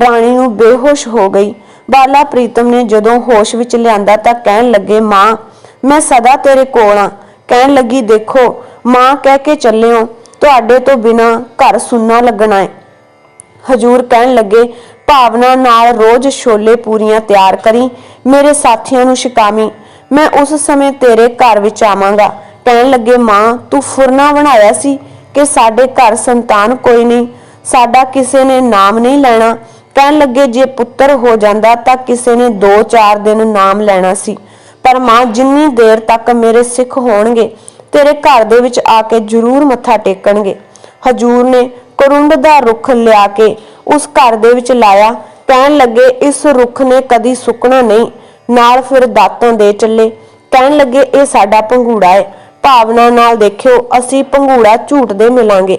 ਰਾਣੀ ਨੂੰ ਬੇਹੋਸ਼ ਹੋ ਗਈ। ਬਾਲਾ ਪ੍ਰੀਤਮ ਨੇ ਜਦੋਂ ਹੋਸ਼ ਵਿੱਚ ਲਿਆਂਦਾ ਤਾਂ ਕਹਿਣ ਲੱਗੇ, ਮਾਂ, ਮੈਂ ਸਦਾ ਤੇਰੇ ਕੋਲ ਆ। ਕਹਿਣ ਲੱਗੀ, ਦੇਖੋ, ਮਾਂ ਕਹਿ ਕੇ ਚੱਲਿਓ ਤੁਹਾਡੇ ਤੋਂ ਬਿਨਾ ਘਰ ਸੁੰਨਾ ਲੱਗਣਾ ਹੈ। ਹਜੂਰ ਕਹਿਣ ਲੱਗੇ, ਭਾਵਨਾ ਨਾਲ ਰੋਜ਼ ਛੋਲੇ ਪੂਰੀਆਂ ਤਿਆਰ ਕਰੀ, ਮੇਰੇ ਸਾਥੀਆਂ ਨੂੰ ਸ਼ਿਕਾਮੀ ਮੈਂ ਉਸ ਸਮੇਂ ਤੇਰੇ ਘਰ ਵਿੱਚ ਆਵਾਂਗਾ। ਕਹਿਣ ਲੱਗੇ, ਮਾਂ, ਤੂੰ ਫੁਰਨਾ ਬਣਾਇਆ ਸੀ ਕਿ ਸਾਡੇ ਘਰ ਸੰਤਾਨ ਕੋਈ ਨਹੀਂ, ਸਾਡਾ ਕਿਸੇ ਨੇ ਨਾਮ ਨਹੀਂ ਲੈਣਾ। ਕਹਿਣ ਲੱਗੇ, ਜੇ ਪੁੱਤਰ ਹੋ ਜਾਂਦਾ ਤਾਂ ਕਿਸੇ ਨੇ 2-4 ਦਿਨ ਨਾਮ ਲੈਣਾ ਸੀ। ਪਰ ਮਾਂ, ਜਿੰਨੀ ਦੇਰ ਤੱਕ ਮੇਰੇ ਸਿੱਖ ਹੋਣਗੇ ਤੇਰੇ ਘਰ ਦੇ ਵਿੱਚ ਆ ਕੇ ਜ਼ਰੂਰ ਮੱਥਾ ਟੇਕਣਗੇ। ਹਜੂਰ ਨੇ ਕਰੁੰਡ ਦਾ ਰੁੱਖ ਲਿਆ ਕੇ ਉਸ ਘਰ ਦੇ ਵਿੱਚ ਲਾਇਆ। ਕਹਿਣ ਲੱਗੇ, ਇਸ ਰੁੱਖ ਨੇ ਕਦੀ ਸੁੱਕਣਾ ਨਹੀਂ। ਨਾਲ ਫਿਰ ਦਾਤਾਂ ਦੇ ਚੱਲੇ। ਕਹਿਣ ਲੱਗੇ, ਇਹ ਸਾਡਾ ਪੰਘੂੜਾ ਹੈ ਭਾਵਨਾ ਨਾਲ ਦੇਖਿਓ, ਅਸੀਂ ਪੰਘੂੜਾ ਝੂਟਦੇ ਮਿਲਾਂਗੇ।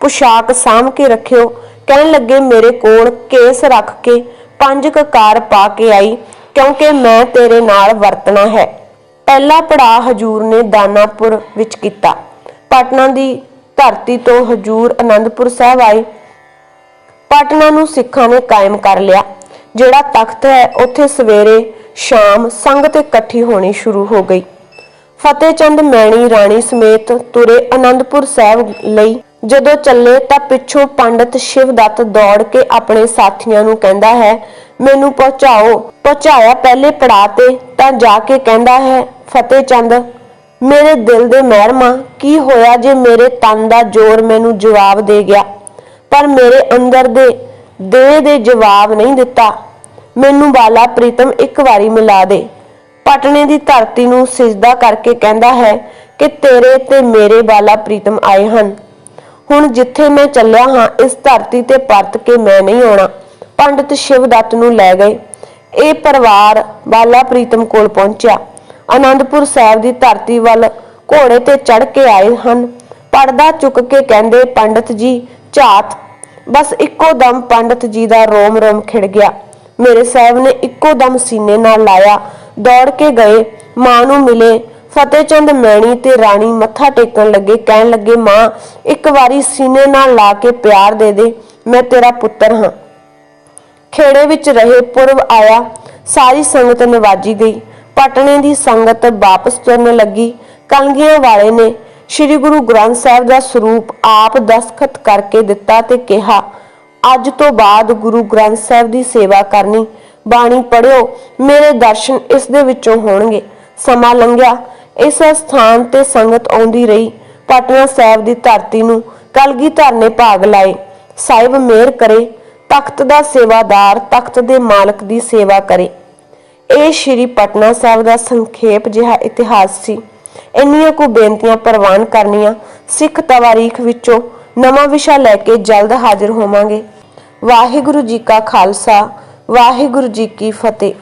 ਪੁਸ਼ਾਕ ਸਾਂਭ ਕੇ ਰੱਖਿਓ। ਕਹਿਣ ਲੱਗੇ, ਮੇਰੇ ਕੋਲ ਕੇਸ ਰੱਖ ਕੇ ਪੰਜ ਕਕਾਰ ਪਾ ਕੇ ਆਈ, ਕਿਉਂਕਿ ਮੈਂ ਤੇਰੇ ਨਾਲ ਵਰਤਣਾ ਹੈ। ਪਹਿਲਾ ਪੜਾਅ ਹਜੂਰ ਨੇ ਦਾਨਾਪੁਰ ਵਿੱਚ ਕੀਤਾ। ਪਟਨਾ ਦੀ ਧਰਤੀ ਤੋਂ ਹਜੂਰ ਅਨੰਦਪੁਰ ਸਾਹਿਬ ਆਏ। ਪਟਨਾ ਨੂੰ ਸਿੱਖਾਂ ਨੇ ਕਾਇਮ ਕਰ ਲਿਆ। ਜਿਹੜਾ ਤਖਤ ਹੈ, ਉੱਥੇ ਸਵੇਰੇ ਸ਼ਾਮ ਸੰਗਤ ਇਕੱਠੀ ਹੋਣੀ ਸ਼ੁਰੂ ਹੋ ਗਈ। ਫਤਿਹ ਚੰਦ ਮੈਣੀ ਰਾਣੀ ਸਮੇਤ ਤੁਰੇ ਅਨੰਦਪੁਰ ਸਾਹਿਬ ਲਈ। ਜਦੋਂ ਚੱਲੇ ਤਾਂ ਪਿੱਛੋਂ ਪੰਡਤ ਸ਼ਿਵਦੱਤ ਦੌੜ ਕੇ ਆਪਣੇ ਸਾਥੀਆਂ ਨੂੰ ਕਹਿੰਦਾ ਹੈ ਮੈਨੂੰ ਪਹੁੰਚਾਓ। ਪਹੁੰਚਾਇਆ ਪਹਿਲੇ ਪੜਾਅ ਤੇ ਤਾਂ ਜਾ ਕੇ ਕਹਿੰਦਾ ਹੈ, ਫਤਿਹ ਚੰਦ, ਮੇਰੇ ਦਿਲ ਦੇ ਮਹਿਰਮਾ, ਕੀ ਹੋਇਆ ਜੇ ਮੇਰੇ ਤਨ ਦਾ ਜ਼ੋਰ ਮੈਨੂੰ ਜਵਾਬ ਦੇ ਗਿਆ? ਪਰ ਮੇਰੇ ਅੰਦਰ ਦੇ ਦੇਹ ਦੇ ਜਵਾਬ ਨਹੀਂ ਦਿੱਤਾ। ਮੈਨੂੰ ਬਾਲਾ ਪ੍ਰੀਤਮ ਇੱਕ ਵਾਰੀ ਮਿਲਾ ਦੇ। ਪਟਨੇ ਦੀ ਧਰਤੀ ਨੂੰ ਸਿਜਦਾ ਕਰਕੇ ਕਹਿੰਦਾ ਹੈ ਕਿ ਤੇਰੇ ਤੇ ਮੇਰੇ ਬਾਲਾ ਪ੍ਰੀਤਮ ਆਏ ਹਨ। ਹੁਣ ਜਿੱਥੇ ਮੈਂ ਚੱਲਿਆ ਹਾਂ, ਇਸ ਧਰਤੀ ਤੇ ਪਰਤ ਕੇ ਮੈਂ ਨਹੀਂ ਆਉਣਾ। ਪੰਡਿਤ ਸ਼ਿਵਦੱਤ ਨੂੰ ਲੈ ਗਏ। ਇਹ ਪਰਿਵਾਰ ਬਾਲਾ ਪ੍ਰੀਤਮ ਕੋਲ ਪਹੁੰਚਿਆ। ਆਨੰਦਪੁਰ ਸਾਹਿਬ ਦੀ ਧਰਤੀ ਵੱਲ ਘੋੜੇ ਤੇ ਚੜ ਕੇ ਆਏ ਹਨ। ਪਰਦਾ ਚੁੱਕ ਕੇ ਕਹਿੰਦੇ, ਪੰਡਿਤ ਜੀ, ਝਾਤ। ਬਸ ਇੱਕੋ ਦਮ ਪੰਡਿਤ ਜੀ ਦਾ ਰੋਮ ਰੋਮ ਖਿੜ ਗਿਆ। ਮੇਰੇ ਸਾਹਿਬ ਨੇ ਇੱਕੋ ਦਮ ਸੀਨੇ ਨਾਲ ਲਾਇਆ। ਦੌੜ ਕੇ ਗਏ। ਮਾਂ ਨੂੰ ਮਿਲੇ। ਫਤਿਹਚੰਦ ਮੈਣੀ ਤੇ ਰਾਣੀ ਮੱਥਾ ਟੇਕਣ ਲੱਗੇ। ਕਹਿਣ ਲੱਗੇ, ਮਾਂ, ਇੱਕ ਵਾਰੀ ਸੀਨੇ ਨਾਲ ਲਾ ਕੇ ਪਿਆਰ ਦੇ ਦੇ। ਮੈਂ ਤੇਰਾ ਪੁੱਤਰ ਹਾਂ। ਖੇੜੇ ਵਿੱਚ ਰਹੇ ਪੁਰਬ ਆਇਆ, ਸਾਰੀ ਸੰਗਤ ਨਿਵਾਜੀ ਗਈ। ਪਟਨੇ ਦੀ ਸੰਗਤ ਵਾਪਸ ਤੁਰਨ ਲੱਗੀ। ਕਲਗੀਆਂ ਵਾਲੇ ਨੇ ਸ੍ਰੀ ਗੁਰੂ ਗ੍ਰੰਥ ਸਾਹਿਬ ਦਾ ਸਰੂਪ ਆਪ ਦਸਖਤ ਕਰਕੇ ਦਿੱਤਾ ਤੇ ਕਿਹਾ, ਅੱਜ ਤੋਂ ਬਾਅਦ ਗੁਰੂ ਗ੍ਰੰਥ ਸਾਹਿਬ ਦੀ ਸੇਵਾ ਕਰਨੀ। ਬਾਣੀ ਪੜਿਓ ਮੇਰੇ ਦਰਸ਼ਨ ਇਸ ਦੇ ਵਿੱਚੋਂ ਹੋਣਗੇ। ਸਮਾਂ ਲੰਘਿਆ। ਇਸ ਸਥਾਨ ਤੇ ਸੰਗਤ ਆਉਂਦੀ ਰਹੀ। ਪਟਨਾ ਸਾਹਿਬ ਦੀ ਧਰਤੀ ਨੂੰ ਕਲਗੀਧਰ ਨੇ ਭਾਗ ਲਾਏ। ਸਾਹਿਬ ਮਿਹਰ ਕਰੇ। ਤਖਤ ਦਾ ਸੇਵਾਦਾਰ ਤਖਤ ਦੇ ਮਾਲਕ ਦੀ ਸੇਵਾ ਕਰੇ। ਇਹ ਸ਼੍ਰੀ ਪਟਨਾ ਸਾਹਿਬ ਦਾ ਸੰਖੇਪ ਜਿਹਾ ਇਤਿਹਾਸ ਸੀ। ਇੰਨੀਆਂ ਕੁ ਬੇਨਤੀਆਂ ਪ੍ਰਵਾਨ ਕਰਨੀਆਂ, ਸਿੱਖ ਤਵਾਰੀਖ ਵਿੱਚੋਂ ਨਵਾਂ ਵਿਸ਼ਾ ਲੈ ਕੇ ਜਲਦ ਹਾਜ਼ਰ ਹੋਵਾਂਗੇ। ਵਾਹਿਗੁਰੂ ਜੀ ਕਾ ਖਾਲਸਾ, ਵਾਹਿਗੁਰੂ ਜੀ ਕੀ ਫਤਿਹ।